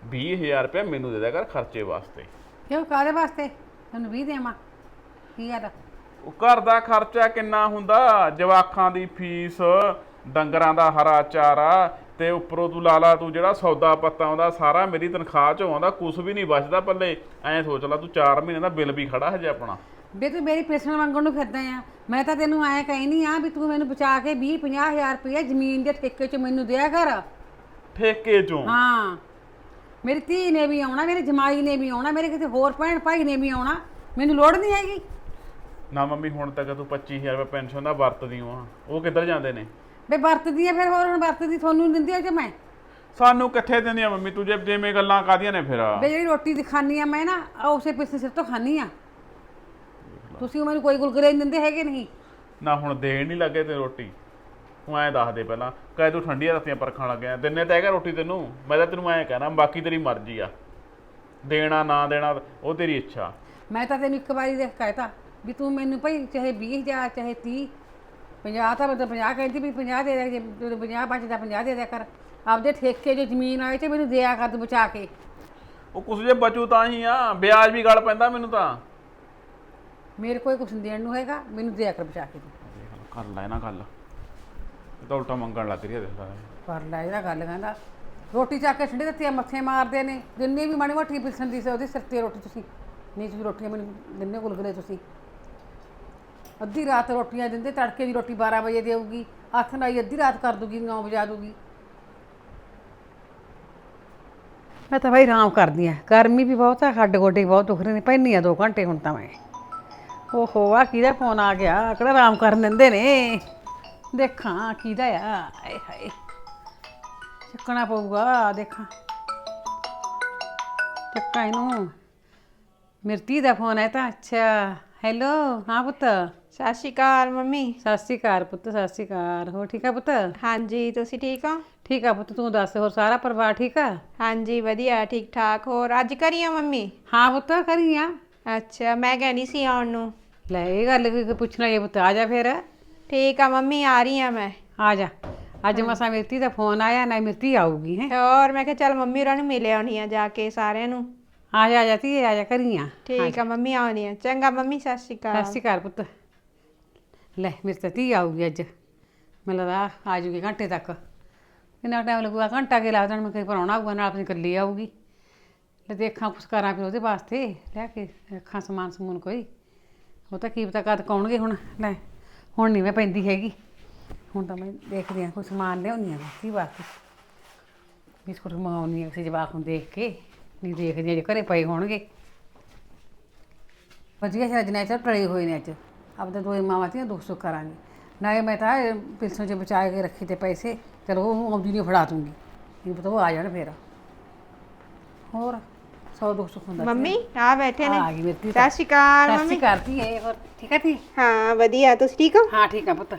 20000 ਰੁਪਏ ਮੈਨੂੰ ਦੇ ਦਿਆ ਕਰ ਖਰਚੇ ਵਾਸਤੇ। ਕਿਉਂ ਕਾਦੇ ਵਾਸਤੇ? ਤੁਹਾਨੂੰ ਵੀ ਦੇਵਾਂ। ਕੀ ਗੱਲ ਉਹ ਘਰ ਦਾ ਖਰਚਾ ਕਿੰਨਾ ਹੁੰਦਾ? ਜਵਾਖਾਂ ਦੀ ਫੀਸ ਡੰਗਰਾਂ ਦਾ ਹਰਾ ਚਾਰਾ ਤੇ ਉੱਪਰੋਂ ਤੂੰ ਲਾ ਲਾ ਤੂੰ ਜਿਹੜਾ ਸੌਦਾ ਪੱਤਾ ਆਉਂਦਾ ਸਾਰਾ ਮੇਰੀ ਤਨਖਾਹ ਚੋਂ ਆਉਂਦਾ ਕੁਝ ਵੀ ਨਹੀਂ ਬਚਦਾ ਪੱਲੇ। ਐਂ ਸੋਚ ਲੈ ਤੂੰ 4 ਮਹੀਨੇ ਦਾ ਬਿੱਲ ਵੀ ਖੜਾ ਹਜੇ ਆਪਣਾ। ਬੇ ਤੂੰ ਮੇਰੀ ਪੈਸਣ ਮੰਗਣ ਨੂੰ ਫਿਰਦਾ ਆ। ਮੈਂ ਤਾਂ ਤੈਨੂੰ ਐ ਕਹਿਨੀ ਆ ਵੀ ਤੂੰ ਮੈਨੂੰ ਬਚਾ ਕੇ 20 50000 ਰੁਪਏ ਜ਼ਮੀਨ ਦੇ ਠੇਕੇ 'ਚ ਮੈਨੂੰ ਦਿਆ ਕਰ। ਠੇਕੇ ਚੋਂ? ਹਾਂ। ਮੇਰੀ ਧੀ ਨੇ ਵੀ ਆਉਣਾ ਮੇਰੇ ਜਮਾਈ ਨੇ ਵੀ ਆਉਣਾ ਮੇਰੇ ਕਿਸੇ ਹੋਰ ਭੈਣ ਭਾਈ ਨੇ ਵੀ ਆਉਣਾ। ਮੈਨੂੰ ਲੋੜ ਨਹੀਂ ਹੈਗੀ। ਨਾ ਮੰਮੀ ਹੁਣ ਤੱਕ ਤੂੰ 25000 ਰੁਪਏ ਪੈਨਸ਼ਨ ਦਾ ਵਰਤਦੀ ਹੋ ਉਹ ਕਿੱਧਰ ਜਾਂਦੇ ਨੇ? ਬੇ ਵਰਤਦੀ ਆ ਫਿਰ ਹੋਰ ਹੁਣ ਵਰਤਦੀ ਤੁਹਾਨੂੰ ਦਿੰਦੀ ਆ ਕਿ ਮੈਂ? ਸਾਨੂੰ ਕਿੱਥੇ ਦਿੰਦੀਆਂ ਮੰਮੀ? ਤੂੰ ਜੇ ਜਿਵੇਂ ਗੱਲਾਂ ਕਾਦੀਆਂ ਨੇ ਫਿਰ। ਬੇ ਜਿਹੜੀ ਰੋਟੀ ਦੀ ਖਾਨੀ ਆ ਮੈਂ ਨਾ ਆਹ ਉਸੇ ਪਿੱਛੇ ਸਿਰ ਤੋਂ ਖਾਨੀ ਆ। ਤੁਸੀਂ ਮੈਨੂੰ ਕੋਈ ਗੁਲਗੁਲੇ ਨਹੀਂ ਦਿੰਦੇ ਹੈਗੇ ਨਹੀਂ। ਨਾ ਹੁਣ ਦੇਣ ਨਹੀਂ ਲੱਗੇ ਤੇ ਰੋਟੀ। ਤੂੰ ਐਂ ਦੱਸ ਦੇ ਪਹਿਲਾਂ ਕਹੇ ਤੂੰ ਠੰਡੀਆਂ ਰੱਤੀਆਂ ਪਰਖਣ ਲੱਗਿਆ? ਦਿਨੇ ਤਾਂ ਹੈਗਾ ਰੋਟੀ ਤੈਨੂੰ। ਮੈਂ ਤਾਂ ਤੈਨੂੰ ਐਂ ਕਹਿਣਾ ਬਾਕੀ ਤੇਰੀ ਮਰਜ਼ੀ ਆ। ਦੇਣਾ ਨਾ ਦੇਣਾ ਉਹ ਤੇਰੀ ਇੱਛਾ। ਮੈਂ ਤਾਂ ਤੈਨੂੰ ਇੱਕ ਵਾਰੀ ਦੇਖ ਕਹਿਤਾ ਵੀ ਤੂੰ ਮੈਨੂੰ ਭਾਈ ਚਾਹੇ 20000 ਚਾਹੇ 30 50 ਤਾਂ ਮੈਂ ਤਾਂ 50 ਕਹਿੰਦੀ ਵੀ 50 ਦੇ ਦੇ ਜੇ 50 ਬਚਦਾ 50 ਦੇ ਦਿਆ ਕਰ। ਆਪਦੇ ਠੇਕੇ ਜੋ ਜ਼ਮੀਨ ਆਏ ਤੇ ਮੈਨੂੰ ਦਿਆ ਕਰ ਤੂੰ ਬਚਾ ਕੇ। ਉਹ ਕੁਛ ਜੇ ਬਚੂ ਤਾਂ ਹੀ ਆ ਵਿਆਜ ਵੀ ਗਲ ਪੈਂਦਾ ਮੈਨੂੰ ਤਾਂ। ਮੇਰੇ ਕੋਈ ਕੁਛ ਨੀ ਦੇਣ ਨੂੰ ਹੈਗਾ ਮੈਨੂੰ ਦਿਆ ਕਰ ਬਚਾ ਕੇ ਤੂੰ। ਕਰ ਲੈ ਨਾ ਗੱਲ। ਇਹ ਤਾਂ ਉਲਟਾ ਮੰਗਣ ਲੱਗ ਰਹੀ ਹੈ ਦੇਖਦਾ ਕਰ ਲੈ ਇਹਦਾ ਗੱਲ ਕਹਿੰਦਾ। ਰੋਟੀ ਚੱਕ ਕੇ ਠੰਡੇ ਦਿੱਤੀ ਮੱਥੇ ਮਾਰਦੇ ਨੇ। ਜਿੰਨੀ ਵੀ ਮਾੜੀ ਮੋਟੀ ਪਿਲਸਣ ਦੀ ਸੀ ਉਹਦੇ ਸਿਰ ਤੇ ਰੋਟੀ ਤੁਸੀਂ। ਨਹੀਂ ਤੁਸੀਂ ਰੋਟੀਆਂ ਮੈਨੂੰ ਦਿੰਨੇ ਗੁਲਗੁਲੇ ਤੁਸੀਂ। ਅੱਧੀ ਰਾਤ ਰੋਟੀਆਂ ਦਿੰਦੇ, ਤੜਕੇ ਦੀ ਰੋਟੀ 12 ਵਜੇ ਦੇਊਗੀ। ਹੱਥ ਨਾਲ ਅੱਧੀ ਰਾਤ ਕਰ ਦੂਗੀ 9 ਵਜਾ ਦੂਗੀ। ਮੈਂ ਤਾਂ ਭਾਈ ਆਰਾਮ ਕਰਦੀ ਆ। ਗਰਮੀ ਵੀ ਬਹੁਤ ਆ, ਹੱਡ ਗੋਡੇ ਵੀ ਬਹੁਤ ਦੁਖ ਰਹੇ ਨੇ ਪੈਣੀ ਆ 2 ਘੰਟੇ ਹੁਣ ਤਾਂ ਮੈਂ। ਓਹੋ, ਆ ਕਿਹਦਾ ਫੋਨ ਆ ਗਿਆ? ਕਿਹੜਾ ਆਰਾਮ ਕਰਨ ਦਿੰਦੇ ਨੇ? ਦੇਖਾਂ ਕਿਹਦਾ ਆ। ਆਏ ਹਾਏ। ਚੱਕਣਾ ਪਊਗਾ, ਦੇਖਾਂ। ਚੱਕਾ ਇਹਨੂੰ। ਮਿਰਤੀ ਦਾ ਫੋਨ ਹੈ ਤਾਂ। ਅੱਛਾ, ਹੈਲੋ, ਹਾਂ ਪੁੱਤ। ਸਤਿ ਸ਼੍ਰੀ ਅਕਾਲ ਮੰਮੀ। ਸਤਿ ਸ਼੍ਰੀ ਅਕਾਲ ਪੁੱਤ ਸਤਿ ਸ਼੍ਰੀ ਅਕਾਲ। ਹੋ ਠੀਕ ਆ ਪੁੱਤ? ਹਾਂਜੀ ਤੁਸੀਂ ਠੀਕ ਹੋ? ਠੀਕ ਆ ਪੁੱਤ ਤੂੰ ਦੱਸ ਹੋਰ ਸਾਰਾ ਪਰਿਵਾਰ ਠੀਕ ਆ? ਹਾਂਜੀ ਵਧੀਆ ਠੀਕ ਠਾਕ ਹੋਰ ਅੱਜ ਕਰੀਏ ਮੰਮੀ? ਹਾਂ ਪੁੱਤ ਕਰੀ ਆ ਅੱਛਾ ਮੈਂ ਕਹਿੰਦੀ ਸੀ ਆਉਣ ਨੂੰ। ਲੈ ਇਹ ਗੱਲ ਕੀ ਪੁੱਛਣਾ ਇਹ ਪੁੱਤ ਆ ਜਾ ਫਿਰ। ਠੀਕ ਆ ਮੰਮੀ ਆ ਰਹੀ ਆ ਮੈਂ। ਆ ਜਾ। ਅੱਜ ਮਸਾ ਮਿਰਤੀ ਦਾ ਫੋਨ ਆਇਆ ਨਾ ਮਿਰਤੀ ਆਊਗੀ ਹੈ। ਹੋਰ ਮੈਂ ਕਿਹਾ ਚੱਲ ਮੰਮੀ ਉਹਨਾਂ ਨੂੰ ਮਿਲ ਆਉਣੀ ਆ ਜਾ ਕੇ ਸਾਰਿਆਂ ਨੂੰ। ਆ ਜਾ ਆ ਜਾ ਤੀ ਆ ਜਾ ਕਰੀ ਆ ਠੀਕ ਆ ਮੰਮੀ ਆਉਣੀ ਆ। ਚੰਗਾ ਮੰਮੀ ਸਤਿ ਸ਼੍ਰੀ ਸਤਿ ਅਕਾਲ ਸ਼੍ਰੀ ਅਕਾਲ ਪੁੱਤ। ਲੈ ਮੇਰੀ ਤਾਂ ਧੀ ਆਊਗੀ ਅੱਜ। ਮੈਨੂੰ ਲੱਗਦਾ ਆ ਜੂਗੀ ਘੰਟੇ ਤੱਕ। ਕਿੰਨਾ ਟਾਈਮ ਲੱਗੂਗਾ, ਘੰਟਾ ਕੇ ਲਾ ਦੇਣ ਮੈਂ ਕੋਈ ਪਰਾਉਣਾ ਆਊਗਾ ਨਾਲ ਆਪਣੀ ਇਕੱਲੀ ਆਊਗੀ। ਲੈ ਦੇਖਾਂ ਕੁਛ ਕਰਾਂ ਫਿਰ ਉਹਦੇ ਵਾਸਤੇ, ਲੈ ਕੇ ਰੱਖਾਂ ਸਮਾਨ ਸਮੂਨ ਕੋਈ। ਉਹ ਤਾਂ ਕੀ ਪਤਾ ਕਦ ਕੌਣਗੇ ਹੁਣ, ਲੈ ਹੁਣ ਨਹੀਂ ਮੈਂ ਪੈਂਦੀ ਹੈਗੀ। ਹੁਣ ਤਾਂ ਮੈਂ ਦੇਖਦੀ ਹਾਂ ਕੋਈ ਸਮਾਨ ਲਿਆਉਣੀ ਆ ਧੀ ਵਾਸਤੇ ਬਿਸਕੁਟ ਮੰਗਾਉਣੀ ਆ ਕਿਸੇ ਜਵਾਕ ਨੂੰ ਦੇਖ ਕੇ, ਨਹੀਂ ਦੇਖਦੀ ਆ ਜੇ ਘਰੇ ਪਏ ਹੋਣਗੇ। ਵਧੀਆ ਸੀ ਸਜਣਾ ਚ ਟਲੇ ਹੋਏ ਨੇ ਅੱਜ। ਆਪਦੇ ਦੋਏ ਮਾਵਾਂ ਧੀਆਂ ਦੁੱਖ ਸੁੱਖ ਕਰਾਂਗੇ। ਨਾਲੇ ਮੈਂ ਤਾਂ ਪਿਲਸੋਂ ਚ ਬਚਾ ਕੇ ਰੱਖੇ ਤੇ ਪੈਸੇ ਚਲੋ ਉਹ ਆਉਂਦੀ ਨਹੀਂ ਫੜਾ ਦੂੰਗੀ। ਇਹ ਪਤਾ ਉਹ ਆ ਜਾਣ ਫੇਰ। ਹੋਰ ਸੌ ਦੁੱਖ ਸੁੱਖ ਹੁੰਦਾ ਮੰਮੀ ਆ ਬੈਠੇ ਨੇ। ਆ ਗਈ ਮੇਰੀ ਧੀ ਸਤਿ ਸ਼੍ਰੀ ਅਕਾਲ ਮੰਮੀ। ਇਹ ਹੋਰ ਠੀਕ ਹੈ ਧੀ? ਹਾਂ ਵਧੀਆ। ਤੁਸੀਂ ਠੀਕ ਹੋ? ਹਾਂ ਠੀਕ ਆ ਪੁੱਤ।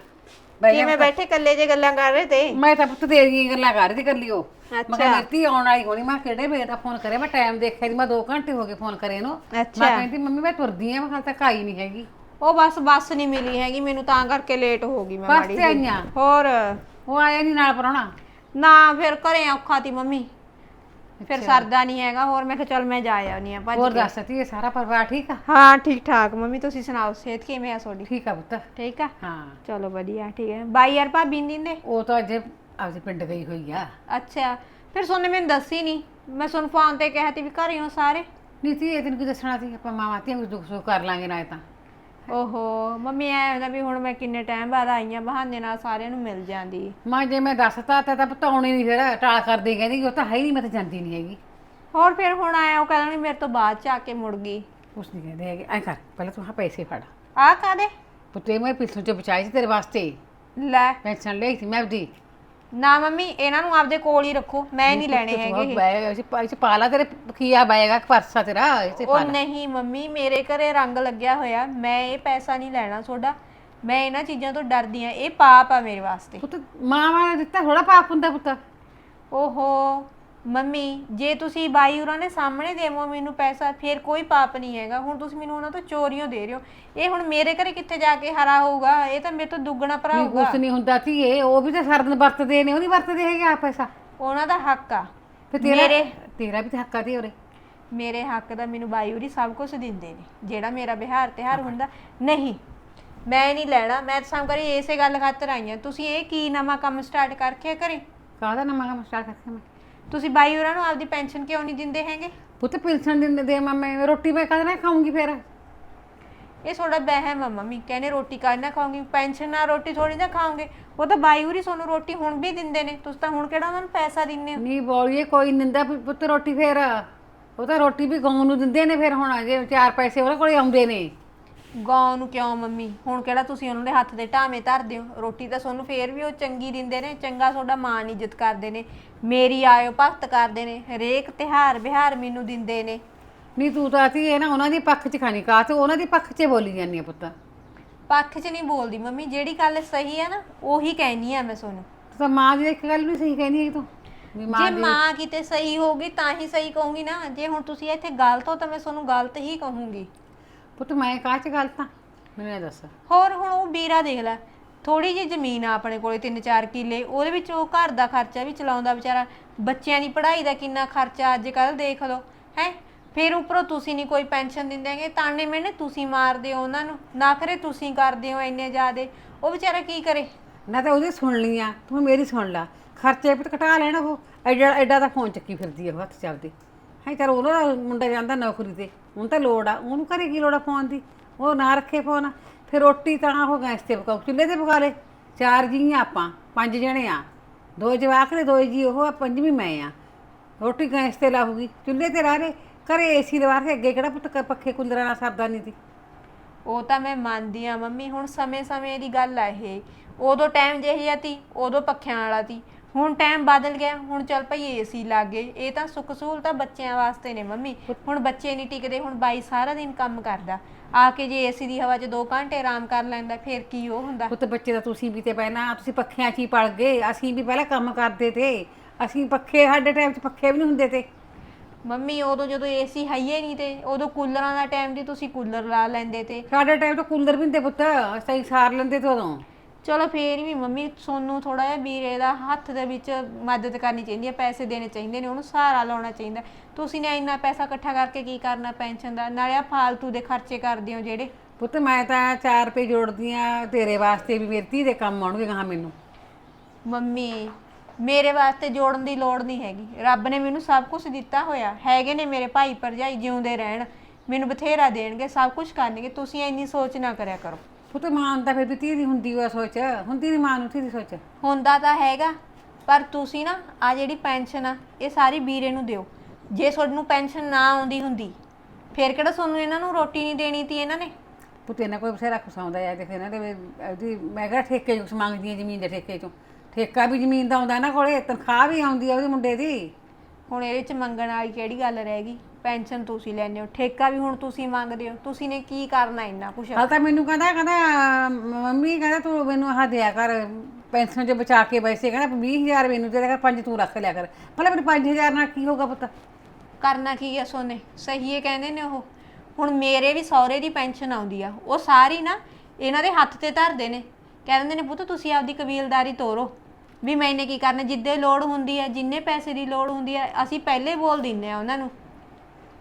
ਬਹਿ ਜਾ ਕਿਵੇਂ ਬੈਠੇ? ਇਕੱਲੇ ਜੇ ਗੱਲਾਂ ਕਰ ਰਹੇ ਤੇ? ਮੈਂ ਤਾਂ ਪੁੱਤ ਤੇਰੀਆਂ ਗੱਲਾਂ ਕਰ ਰਹੀ ਤੇ ਕਰ ਲਿਓ ਮੈਂ ਅੱਛਾ। ਕਿਹਾ ਧੀ ਆਉਣ ਵਾਲੀ ਹੋਣੀ। ਮੈਂ ਕਿਹਾ ਕਿਹੜੇ ਵੇਲੇ ਦਾ ਫੋਨ ਕਰੇ ਮੈਂ ਟਾਈਮ ਦੇਖਿਆ ਦੀ ਮੈਂ 2 ਘੰਟੇ ਹੋ ਗਏ ਫੋਨ ਕਰੇ ਨੂੰ। ਅੱਛਾ। ਮੈਂ ਕਹਿੰਦੀ ਮੰਮੀ ਮੈਂ ਤੁਰਦੀ ਆ। ਮੈਂ ਹਾਲ ਤੱਕ ਆਈ ਨਹੀਂ ਹੈਗੀ। ਉਹ ਬਸ ਬੱਸ ਨਹੀਂ ਮਿਲੀ ਹੈਗੀ ਮੈਨੂੰ ਤਾਂ ਕਰਕੇ ਲੇਟ ਹੋ ਗਈ ਮੈਂ ਬੱਸ ਮਾੜੀ ਤੇ ਜਿਹੀ। ਆਈਆਂ? ਹੋਰ? ਉਹ ਆਇਆ ਨਹੀਂ ਨਾਲ ਪਰਾਉਣਾ ਨਾ ਫਿਰ ਘਰੇ ਔਖਾ ਤੀ ਮੰਮੀ। ਫਿਰ ਸਰਦਾ ਨਹੀਂ ਹੈਗਾ ਹੋਰ ਮੈਂ ਕਿਹਾ ਚੱਲ ਮੈਂ ਜਾ ਆਉਣੀ ਆ ਭੱਜ ਹੋਰ ਕੇ। ਦੱਸ ਧੀਏ ਸਾਰਾ ਪਰਿਵਾਰ ਠੀਕ ਆ? ਹਾਂ ਠੀਕ ਠਾਕ। ਮੰਮੀ ਤੁਸੀਂ ਸੁਣਾਓ ਸਿਹਤ ਕਿਵੇਂ ਆ ਤੁਹਾਡੀ? ਠੀਕ ਆ ਪੁੱਤ। ਠੀਕ ਆ? ਹਾਂ। ਚਲੋ ਵਧੀਆ ਠੀਕ ਹੈ। ਬਾਈ ਯਾਰ ਭਾਬੀ ਨੀ ਦਿੰਦੇ? ਉਹ ਤਾਂ ਅਜੇ ਆਪਦੇ ਪਿੰਡ ਗਈ ਹੋਈ ਆ। ਅੱਛਾ ਫਿਰ ਸੋਨੇ ਮੈਨੂੰ ਦੱਸੀ ਨਹੀਂ ਮੈਂ ਸੁਣ ਫੋਨ ਤੇ ਕਿਹਾ ਤੀ ਵੀ ਘਰੇ ਹੋ ਸਾਰੇ। ਨੀਤੀ ਇਹ ਤੈਨੂੰ ਕੀ ਦੱਸਣਾ ਸੀ ਆਪਾਂ ਮਾਵਾਂ ਧੀਆਂ ਕੁਝ ਦੁੱਖ ਸੁੱਖ ਕਰ ਲਾਂਗੇ ਨਾ ਤਾਂ। ਓਹੋ ਮੰਮੀ ਐ ਹੁੰਦਾ ਵੀ ਹੁਣ ਮੈਂ ਕਿੰਨੇ ਟਾਈਮ ਬਾਅਦ ਆਈਆਂ ਬਹਾਨੇ ਨਾਲ ਸਾਰਿਆਂ ਨੂੰ ਮਿਲ ਜਾਂਦੀ। ਮੈਂ ਜੇ ਮੈਂ ਦੱਸਤਾ ਤਾਂ ਤਾਂ ਪਤਾਉਣੀ ਨਹੀਂ ਫਿਰ ਟਾਲ ਕਰਦੀ ਕਹਿੰਦੀ ਉਹ ਤਾਂ ਹੈ ਹੀ ਨਹੀਂ ਮੈਂ ਤਾਂ ਜਾਂਦੀ ਨਹੀਂ ਹੈਗੀ। ਹੋਰ ਫਿਰ ਹੁਣ ਆਇਆ ਉਹ ਕਹਿੰਦਾ ਮੇਰੇ ਤੋਂ ਬਾਅਦ ਚ ਆ ਕੇ ਮੁੜ ਗਈ। ਕੁਛ ਨਹੀਂ ਕਹਿੰਦੇ ਹੈਗੇ ਐ ਕਰ ਪਹਿਲਾਂ ਤੂੰ ਹਾਂ ਪੈਸੇ ਫੜ। ਆ ਕਾਦੇ ਪੁੱਤੇ ਮੈਂ ਪਿੱਛੋਂ ਚ ਬਚਾਈ ਸੀ ਤੇਰੇ ਵਾਸਤੇ ਲੈ। ਪੈਨਸ਼ਨ ਲਈ ਸੀ ਮੈਂ ਆਪਦੀ ਨਾ ਮੰਮੀ ਇਹਨਾਂ ਨੂੰ ਆਪਦੇ ਕੋਲ ਹੀ ਰੱਖੋ ਮੈਂ ਨਹੀਂ ਲੈਣੇ ਹੈਗੇ ਬੈਗ ਇਹ ਪਾ ਲਾ ਤੇਰੇ ਕੀਆ ਬੈਗਾ ਪਰਸਾ ਤੇਰਾ ਇਹ ਤੇ ਪਾ ਉਹ ਲਾ। ਨਹੀਂ ਮੰਮੀ ਮੇਰੇ ਘਰੇ ਰੰਗ ਲੱਗਿਆ ਹੋਇਆ ਮੈਂ ਇਹ ਪੈਸਾ ਨਹੀਂ ਲੈਣਾ ਤੁਹਾਡਾ। ਮੈਂ ਇਹਨਾਂ ਚੀਜ਼ਾਂ ਤੋਂ ਡਰਦੀ ਆ ਇਹ ਪਾਪ ਆ ਮੇਰੇ ਵਾਸਤੇ। ਪੁੱਤ ਮਾਂ ਨੇ ਦਿੱਤਾ ਥੋੜਾ ਪਾਪ ਹੁੰਦਾ ਪੁੱਤ। ਓਹੋ ਮੰਮੀ ਜੇ ਤੁਸੀਂ ਬਾਈ ਉਹਨਾਂ ਦੇ ਸਾਹਮਣੇ ਦੇਵੋ ਮੈਨੂੰ ਪੈਸਾ ਫਿਰ ਕੋਈ ਪਾਪ ਨਹੀਂ ਹੈਗਾ। ਹੁਣ ਤੁਸੀਂ ਮੈਨੂੰ ਉਹਨਾਂ ਤੋਂ ਚੋਰੀਆਂ ਦੇ ਰਹੇ ਹੋ। ਇਹ ਹੁਣ ਮੇਰੇ ਘਰੇ ਕਿੱਥੇ ਜਾ ਕੇ ਹਰਾ ਹੋਊਗਾ? ਇਹ ਤਾਂ ਮੇਰੇ ਤੋਂ ਦੁੱਗਣਾ ਭਰਾ ਨਹੀਂ ਹੋਊਗਾ। ਕੁਛ ਨਹੀਂ ਹੁੰਦਾ ਧੀਏ ਉਹ ਵੀ ਤਾਂ ਸਰਦਨ ਵਰਤਦੇ ਨੇ ਉਹ ਨਹੀਂ ਵਰਤਦੇ ਹੈਗੇ ਆ ਪੈਸਾ। ਉਹਨਾਂ ਦਾ ਹੱਕ ਆ। ਤੇ ਤੇਰਾ ਮੇਰੇ ਤੇਰਾ ਵੀ ਤਾਂ ਹੱਕ ਆ ਤੇ ਉਰੇ। ਮੇਰੇ ਹੱਕ ਦਾ ਮੈਨੂੰ ਬਾਈ ਉਰੀ ਸਭ ਕੁਝ ਦਿੰਦੇ ਨੇ। ਜਿਹੜਾ ਮੇਰਾ ਬਿਹਾਰ ਤਿਹਾਰ ਹੁੰਦਾ। ਨਹੀਂ ਮੈਂ ਨਹੀਂ ਲੈਣਾ। ਮੈਂ ਤਾਂ ਸਮ ਕਰੀ ਇਸੇ ਗੱਲ ਖਾਤਰ ਆਈ ਹਾਂ ਤੁਸੀਂ ਇਹ ਕੀ ਨਵਾਂ ਕੰਮ ਸਟਾਰਟ ਕਰਕੇ ਕਰੇ ਕਾਹਦਾ ਨਵਾਂ ਕੰਮ ਸਟਾਰਟ ਕਰਕੇ ਮੈਂ? ਤੁਸੀਂ ਬਾਈ ਹੋਰਾਂ ਨੂੰ ਆਪਦੀ ਪੈਨਸ਼ਨ ਕਿਉਂ ਨਹੀਂ ਦਿੰਦੇ ਹੈਗੇ? ਪੁੱਤ ਪਿਲਸਣ ਦਿੰਦੇ ਦੇ ਮੈਂ ਰੋਟੀ ਮੈਂ ਕਦੇ ਨਾ ਖਾਊਂਗੀ ਫਿਰ? ਇਹ ਤੁਹਾਡਾ ਵਹਿਮ ਆ ਮੰਮੀ ਕਹਿੰਦੇ ਰੋਟੀ ਕਾਹ ਨਾ ਖਾਓਗੇ ਪੈਨਸ਼ਨ ਨਾਲ ਰੋਟੀ ਥੋੜੀ ਨਾ ਖਾਓਗੇ। ਉਹ ਤਾਂ ਬਾਈ ਹੋਰੀ ਤੁਹਾਨੂੰ ਰੋਟੀ ਹੁਣ ਵੀ ਦਿੰਦੇ ਨੇ ਤੁਸੀਂ ਤਾਂ ਹੁਣ ਕਿਹੜਾ ਉਹਨਾਂ ਨੂੰ ਪੈਸਾ ਦਿੰਦੇ ਹੋ? ਨਹੀਂ ਬੋਲੀਏ ਕੋਈ ਨਿੰਦਾ ਪੁ- ਪੁੱਤ ਰੋਟੀ ਫੇਰ। ਉਹ ਤਾਂ ਰੋਟੀ ਵੀ ਗਾਉਂ ਨੂੰ ਦਿੰਦੇ ਨੇ ਫਿਰ ਹੁਣ ਜੇ ਚਾਰ ਪੈਸੇ ਉਹਨਾਂ ਕੋਲੇ ਆਉਂਦੇ ਨੇ। ਗਾਂ ਨੂੰ ਕਿਉਂ ਮੰਮੀ? ਹੁਣ ਕਿਹੜਾ ਤੁਸੀਂ ਉਹਨਾਂ ਦੇ ਹੱਥ ਦੇ ਢਾਵੇਂ ਧਰਦੇ ਹੋ? ਰੋਟੀ ਤਾਂ ਤੁਹਾਨੂੰ ਫੇਰ ਵੀ ਉਹ ਚੰਗੀ ਦਿੰਦੇ ਨੇ ਚੰਗਾ ਤੁਹਾਡਾ ਮਾਣ ਇੱਜ਼ਤ ਕਰਦੇ ਨੇ। ਮੇਰੀ ਆਇਓ ਭਗਤ ਕਰਦੇ ਨੇ। ਹਰੇਕ ਤਿਹਾਰ ਬਿਹਾਰ ਮੈਨੂੰ ਦਿੰਦੇ ਨੇ। ਨਹੀਂ ਤੂੰ ਤਾਂ ਆਤੀ ਹੈ ਨਾ ਉਹਨਾਂ ਦੀ ਪੱਖ 'ਚ ਖਾਣੀ ਕਾ ਤੇ ਉਹਨਾਂ ਦੀ ਪੱਖ 'ਚ ਬੋਲੀ ਜਾਂਦੀ ਆ ਪੁੱਤ। ਪੱਖ 'ਚ ਨਹੀਂ ਬੋਲਦੀ ਮੰਮੀ ਜਿਹੜੀ ਗੱਲ ਸਹੀ ਹੈ ਨਾ ਉਹੀ ਕਹਿਨੀ ਆ ਮੈਂ ਤੁਹਾਨੂੰ ਤਾਂ ਮਾਂ ਦੀ ਇੱਕ ਗੱਲ ਵੀ ਸਹੀ ਕਹਿੰਦੀ ਹੈ ਤੂੰ? ਵੀ ਜੇ ਮਾਂ ਕਿਤੇ ਸਹੀ ਹੋਊਗੀ ਤਾਂ ਹੀ ਸਹੀ ਕਹੂੰਗੀ ਨਾ। ਜੇ ਹੁਣ ਤੁਸੀਂ ਇੱਥੇ ਗਲਤ ਹੋ ਤਾਂ ਮੈਂ ਤੁਹਾਨੂੰ ਗਲਤ ਹੀ ਕਹੂੰਗੀ। ਪੁੱਤ ਮੈਂ ਕਾਹ 'ਚ ਗਲਤ ਆ ਮੈਨੂੰ ਇਹ ਦੱਸ। ਹੋਰ ਹੁਣ ਉਹ ਵੀਰਾ ਦੇਖ ਲੈ ਥੋੜੀ ਜਿਹੀ ਜ਼ਮੀਨ ਆ ਆਪਣੇ ਕੋਲੇ 3-4 ਕਿੱਲੇ ਉਹਦੇ ਵਿੱਚ ਉਹ ਘਰ ਦਾ ਖਰਚਾ ਵੀ ਚਲਾਉਂਦਾ ਵਿਚਾਰਾ ਬੱਚਿਆਂ ਦੀ ਪੜ੍ਹਾਈ ਦਾ ਕਿੰਨਾ ਖਰਚਾ ਅੱਜ ਕੱਲ ਦੇਖ ਲਓ ਹੈ? ਫਿਰ ਉੱਪਰੋਂ ਤੁਸੀਂ ਨਹੀਂ ਕੋਈ ਪੈਨਸ਼ਨ ਦਿੰਦੇਗੇ ਤਾਣੇ ਮੈਨੇ ਤੁਸੀਂ ਮਾਰਦੇ ਹੋ ਉਹਨਾਂ ਨੂੰ ਨਾ ਕਰੇ ਤੁਸੀਂ ਕਰਦੇ ਹੋ ਇੰਨੇ ਜ਼ਿਆਦੇ ਉਹ ਵਿਚਾਰਾ ਕੀ ਕਰੇ? ਨਾ ਤਾਂ ਉਹਦੀ ਸੁਣ ਲਈਆਂ ਤੂੰ ਮੇਰੀ ਸੁਣ ਲਾ ਖਰਚੇ ਪੁੱਤ ਘਟਾ ਲੈਣਾ ਉਹ ਐਡਾ ਐਡਾ ਦਾ ਫੋਨ ਚੱਕੀ ਫਿਰਦੀ ਆ ਉਹ ਹੱਥ ਚੱਲਦੀ। ਹੈ ਚਲ ਉਹਦਾ ਮੁੰਡਾ ਜਾਂਦਾ ਨੌਕਰੀ ਤੇ। ਉਹਨੂੰ ਤਾਂ ਲੋੜ ਆ, ਉਹਨੂੰ ਘਰੇ ਕੀ ਲੋੜ ਆ ਫੋਨ ਦੀ? ਉਹ ਨਾ ਰੱਖੇ ਫੋਨ। ਫਿਰ ਰੋਟੀ ਤਾਂ ਉਹ ਗੈਸ ਤੇ ਪਕਾਉ ਚੁੱਲ੍ਹੇ ਤੇ ਪਕਾ ਲੈ ਚਾਰ ਜੀਆਂ ਆਪਾਂ, ਪੰਜ ਜਣੇ ਆ। ਦੋ ਜਵਾਕ ਨੇ ਦੋ ਜੀ, ਉਹ ਆ, ਪੰਜਵੀਂ ਮੈਂ ਆ। ਰੋਟੀ ਗੈਸ ਤੇ ਲਾਹੂਗੀ? ਚੁੱਲ੍ਹੇ ਤੇ ਲਾ ਲੈ ਘਰੇ ਏਸੀ ਲਵਾ ਕੇ ਅੱਗੇ ਕਿਹੜਾ ਪੁੱਤ ਪੱਖੇ ਕੁੰਦਰਾਂ ਨਾਲ ਸਰਦਾ ਨਹੀਂ ਤੀ ਉਹ ਤਾਂ ਮੈਂ ਮੰਨਦੀ ਆ ਮੰਮੀ, ਹੁਣ ਸਮੇਂ-ਸਮੇਂ ਦੀ ਗੱਲ ਆ ਇਹ। ਉਦੋਂ ਟਾਈਮ ਜਿਹੀ ਤੀ, ਉਦੋਂ ਪੱਖਿਆਂ ਵਾਲਾ ਤੀ। ਹੁਣ ਟਾਈਮ ਬਦਲ ਗਿਆ ਹੁਣ ਚੱਲ ਭਈ ਏਸੀ ਲੱਗ ਗਏ ਇਹ ਤਾਂ ਸੁੱਖ ਸਹੂਲਤਾਂ ਬੱਚਿਆਂ ਵਾਸਤੇ ਨੇ ਮੰਮੀ। ਹੁਣ ਬੱਚੇ ਨਹੀਂ ਟਿਕਦੇ ਹੁਣ ਬਾਈ ਸਾਰਾ ਦਿਨ ਕੰਮ ਕਰਦਾ। ਆ ਕੇ ਜੇ ਏਸੀ ਦੀ ਹਵਾ 'ਚ 2 ਘੰਟੇ ਆਰਾਮ ਕਰ ਲੈਂਦਾ ਫਿਰ ਕੀ ਉਹ ਹੁੰਦਾ? ਪੁੱਤ ਬੱਚੇ ਦਾ ਤੁਸੀਂ ਵੀ ਤੇ ਪਹਿਲਾਂ ਤੁਸੀਂ ਪੱਖਿਆਂ 'ਚ ਹੀ ਪੜ ਗਏ ਅਸੀਂ ਵੀ ਪਹਿਲਾਂ ਕੰਮ ਕਰਦੇ ਤੇ। ਅਸੀਂ ਪੱਖੇ ਸਾਡੇ ਟਾਈਮ 'ਚ ਪੱਖੇ ਵੀ ਨਹੀਂ ਹੁੰਦੇ ਤੇ। ਮੰਮੀ ਉਦੋਂ ਜਦੋਂ ਏਸੀ ਹਈਏ ਨਹੀਂ ਤੇ ਉਦੋਂ ਕੂਲਰਾਂ ਦਾ ਟਾਈਮ ਦੀ ਤੁਸੀਂ ਕੂਲਰ ਲਾ ਲੈਂਦੇ ਤੇ। ਸਾਡੇ ਟਾਈਮ ਤਾਂ ਕੂਲਰ ਵੀ ਨਹੀਂ ਤੇ ਪੁੱਤ ਅਸੀਂ ਸਾਰ ਲੈਂਦੇ ਤੇ ਉਦੋਂ। ਚਲੋ ਫੇਰ ਵੀ ਮੰਮੀ ਸੋਨੂੰ ਥੋੜਾ ਜਿਹਾ ਵੀਰੇ ਦਾ ਹੱਥ ਦੇ ਵਿੱਚ ਮਦਦ ਕਰਨੀ ਚਾਹੀਦੀ ਹੈ ਪੈਸੇ ਦੇਣੇ ਚਾਹੀਦੇ ਨੇ ਉਹਨੂੰ ਸਹਾਰਾ ਲਾਉਣਾ ਚਾਹੀਦਾ ਤੁਸੀਂ ਨੇ ਇੰਨਾ ਪੈਸਾ ਇਕੱਠਾ ਕਰਕੇ ਕੀ ਕਰਨਾ ਪੈਨਸ਼ਨ ਦਾ? ਨਾਲੇ ਆ ਫਾਲਤੂ ਦੇ ਖਰਚੇ ਕਰਦੇ ਹੋ ਜਿਹੜੇ। ਪੁੱਤ ਮੈਂ ਤਾਂ 4 ਰੁਪਏ ਜੋੜਦੀ ਆ ਤੇਰੇ ਵਾਸਤੇ ਵੀ ਮੇਰੀ ਧੀ ਦੇ ਕੰਮ ਆਉਣਗੇ ਗਾਹਾਂ ਮੈਨੂੰ। ਮੰਮੀ ਮੇਰੇ ਵਾਸਤੇ ਜੋੜਨ ਦੀ ਲੋੜ ਨਹੀਂ ਹੈਗੀ। ਰੱਬ ਨੇ ਮੈਨੂੰ ਸਭ ਕੁਝ ਦਿੱਤਾ ਹੋਇਆ। ਹੈਗੇ ਨੇ ਮੇਰੇ ਭਾਈ ਭਰਜਾਈ ਜਿਉਂਦੇ ਰਹਿਣ। ਮੈਨੂੰ ਬਥੇਰਾ ਦੇਣਗੇ ਸਭ ਕੁਝ ਕਰਨਗੇ। ਤੁਸੀਂ ਇੰਨੀ ਸੋਚ ਨਾ ਕਰਿਆ ਕਰੋ। ਪੁੱਤ ਮਾਂ ਨੂੰ ਤਾਂ ਫਿਰ ਵੀ ਧੀ ਦੀ ਹੁੰਦੀ ਉਹ ਸੋਚ। ਹੁੰਦੀ ਨਹੀਂ ਮਾਂ ਨੂੰ ਧੀ ਦੀ ਸੋਚ। ਹੁੰਦਾ ਤਾਂ ਹੈਗਾ ਪਰ ਤੁਸੀਂ ਨਾ ਆ ਜਿਹੜੀ ਪੈਨਸ਼ਨ ਆ ਇਹ ਸਾਰੀ ਵੀਰੇ ਨੂੰ ਦਿਓ। ਜੇ ਤੁਹਾਨੂੰ ਪੈਨਸ਼ਨ ਨਾ ਆਉਂਦੀ ਹੁੰਦੀ ਫਿਰ ਕਿਹੜਾ ਤੁਹਾਨੂੰ ਇਹਨਾਂ ਨੂੰ ਰੋਟੀ ਨਹੀਂ ਦੇਣੀ ਤੀ ਇਹਨਾਂ ਨੇ? ਪੁੱਤ ਇਹਨਾਂ ਕੋਈ ਬਸੇਰਾ ਖਸਾਉਂਦਾ ਆ ਦੇਖ ਇਹਨਾਂ ਦੇ ਵੀ ਉਹਦੀ ਮੈਂ ਕਿਹੜਾ ਠੇਕੇ ਚੋਂ ਮੰਗਦੀ ਆ ਜ਼ਮੀਨ ਦੇ ਠੇਕੇ ਚੋਂ। ਠੇਕਾ ਵੀ ਜ਼ਮੀਨ ਦਾ ਆਉਂਦਾ ਇਹਨਾਂ ਕੋਲੇ ਤਨਖਾਹ ਵੀ ਆਉਂਦੀ ਆ ਉਹਦੇ ਮੁੰਡੇ ਦੀ। ਹੁਣ ਇਹਦੇ ਚ ਮੰਗਣ ਵਾਲੀ ਕਿਹੜੀ ਗੱਲ ਰਹਿ ਗਈ? ਪੈਨਸ਼ਨ ਤੁਸੀਂ ਲੈਂਦੇ ਹੋ ਠੇਕਾ ਵੀ ਹੁਣ ਤੁਸੀਂ ਮੰਗਦੇ ਹੋ ਤੁਸੀਂ ਨੇ ਕੀ ਕਰਨਾ ਇੰਨਾ ਕੁਛ? ਹਾਲ ਤਾਂ ਮੈਨੂੰ ਕਹਿੰਦਾ ਕਹਿੰਦਾ ਮੰਮੀ ਕਹਿੰਦਾ ਤੂੰ ਮੈਨੂੰ ਆਹ ਦਿਆ ਕਰ ਪੈਨਸ਼ਨ ਚ ਬਚਾ ਕੇ ਪੈਸੇ ਕਹਿੰਦਾ 20000 ਮੈਨੂੰ ਦੇ ਦੇ ਕਰ ਪੰਜ ਤੂੰ ਰੱਖ ਲਿਆ ਕਰ। ਮਤਲਬ ਮੇਰੇ 5000 ਨਾਲ ਕੀ ਹੋਊਗਾ ਪੁੱਤ? ਕਰਨਾ ਕੀ ਆ ਸੋਨੇ? ਸਹੀ ਹੈ ਕਹਿੰਦੇ ਨੇ ਉਹ। ਹੁਣ ਮੇਰੇ ਵੀ ਸਹੁਰੇ ਦੀ ਪੈਨਸ਼ਨ ਆਉਂਦੀ ਆ। ਉਹ ਸਾਰੀ ਨਾ ਇਹਨਾਂ ਦੇ ਹੱਥ ਤੇ ਧਰਦੇ ਨੇ। ਕਹਿ ਦਿੰਦੇ ਨੇ ਪੁੱਤ ਤੁਸੀਂ ਆਪਦੀ ਕਬੀਲਦਾਰੀ ਤੋਰੋ। ਵੀ ਮੈਨੇ ਕੀ ਕਰਨਾ? ਜਿੱਦੇ ਲੋੜ ਹੁੰਦੀ ਹੈ ਜਿੰਨੇ ਪੈਸੇ ਦੀ ਲੋੜ ਹੁੰਦੀ ਹੈ ਅਸੀਂ ਪਹਿਲੇ ਬੋਲ ਦਿੰਨੇ ਆ ਉਹਨਾਂ ਨੂੰ।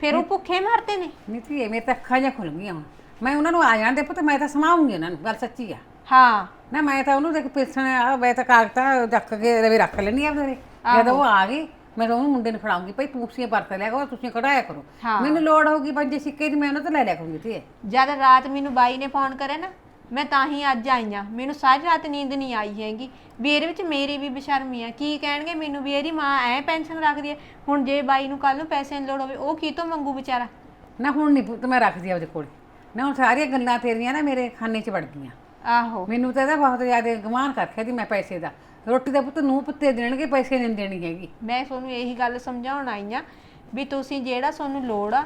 ਫਿਰ ਉਹ ਭੁੱਖੇ ਮਰਦੇ ਨੇ। ਨੀਤੀ ਇਹ ਮੇਰੇ ਤਾਂ ਅੱਖਾਂ ਜਿਹਾ ਖੁੱਲ ਗਈਆਂ ਹੁਣ ਮੈਂ ਉਹਨਾਂ ਨੂੰ ਆ ਜਾਣ ਦੇ ਪੁੱਤ ਮੈਂ ਤਾਂ ਸਮਾਉਂਗੀ ਉਹਨਾਂ ਨੂੰ ਗੱਲ ਸੱਚੀ ਆ। ਹਾਂ। ਨਾ ਮੈਂ ਤਾਂ ਉਹਨੂੰ ਦੇਖ ਪਿਲਸਣ ਆ ਮੈਂ ਤਾਂ ਕਾਗਜ਼ਾਂ ਰੱਖ ਕੇ ਰਵੇ ਰੱਖ ਲੈਣੀ ਆ ਮੇਰੇ ਜਦੋਂ ਉਹ ਆ ਗਈ ਮੈਂ ਤਾਂ ਉਹਨੂੰ ਮੁੰਡੇ ਨੂੰ ਫੜਾਉਂਗੀ ਭਾਈ ਤੁਸੀਂ ਵਰਤ ਲਿਆ ਕਰੋ ਤੁਸੀਂ ਕਢਾਇਆ ਕਰੋ। ਮੈਨੂੰ ਲੋੜ ਹੋਊਗੀ ਪੰਜੇ ਸਿੱਕੇ ਦੀ ਮੈਂ ਉਹਨਾਂ ਤੋਂ ਲੈ ਲਿਆ ਕਰੂੰਗੀ ਤੇ ਜਦ ਰਾਤ ਮੈਨੂੰ ਬਾਈ ਨੇ ਫੋਨ ਕਰਿਆ ਨਾ ਮੈਂ ਤਾਂ ਹੀ ਅੱਜ ਆਈ ਆ। ਮੈਨੂੰ ਸਾਰੀ ਰਾਤ ਨੀਂਦ ਨਹੀਂ ਆਈ ਹੈਗੀ। ਵੀ ਇਹਦੇ ਵਿੱਚ ਮੇਰੀ ਵੀ ਬੇਸ਼ਰਮੀ ਆ। ਕੀ ਕਹਿਣਗੇ? ਮੈਨੂੰ ਵੀ ਇਹਦੀ ਮਾਂ ਐ ਪੈਨਸ਼ਨ ਰੱਖਦੀ ਹੈ ਹੁਣ ਜੇ ਬਾਈ ਨੂੰ ਕੱਲ ਨੂੰ ਪੈਸੇ ਦੀ ਲੋੜ ਹੋਵੇ ਉਹ ਕੀ ਤੋਂ ਮੰਗੂ ਵਿਚਾਰਾ? ਨਾ ਹੁਣ ਨਹੀਂ ਪੁੱਤ ਮੈਂ ਰੱਖਦੀ ਆ ਉਹਦੇ ਕੋਲ। ਨਾ ਹੁਣ ਸਾਰੀਆਂ ਗੱਲਾਂ ਤੇਰੀਆਂ ਨਾ ਮੇਰੇ ਖਾਨੇ 'ਚ ਵੜ ਗਈਆਂ। ਆਹੋ। ਮੈਨੂੰ ਤਾਂ ਇਹਦਾ ਬਹੁਤ ਜ਼ਿਆਦਾ ਗਮਾਨ ਕਰਖਿਆ ਦੀ ਮੈਂ ਪੈਸੇ ਦਾ। ਰੋਟੀ ਦਾ ਪੁੱਤ ਨੂੰ ਪੁੱਤੇ ਦੇਣਗੇ ਪੈਸੇ ਨਹੀਂ ਦੇਣੀ ਹੈਗੀ। ਮੈਂ ਤੁਹਾਨੂੰ ਇਹੀ ਗੱਲ ਸਮਝਾਉਣ ਆਈ ਆ ਵੀ ਤੁਸੀਂ ਜਿਹੜਾ ਤੁਹਾਨੂੰ ਲੋੜ ਆ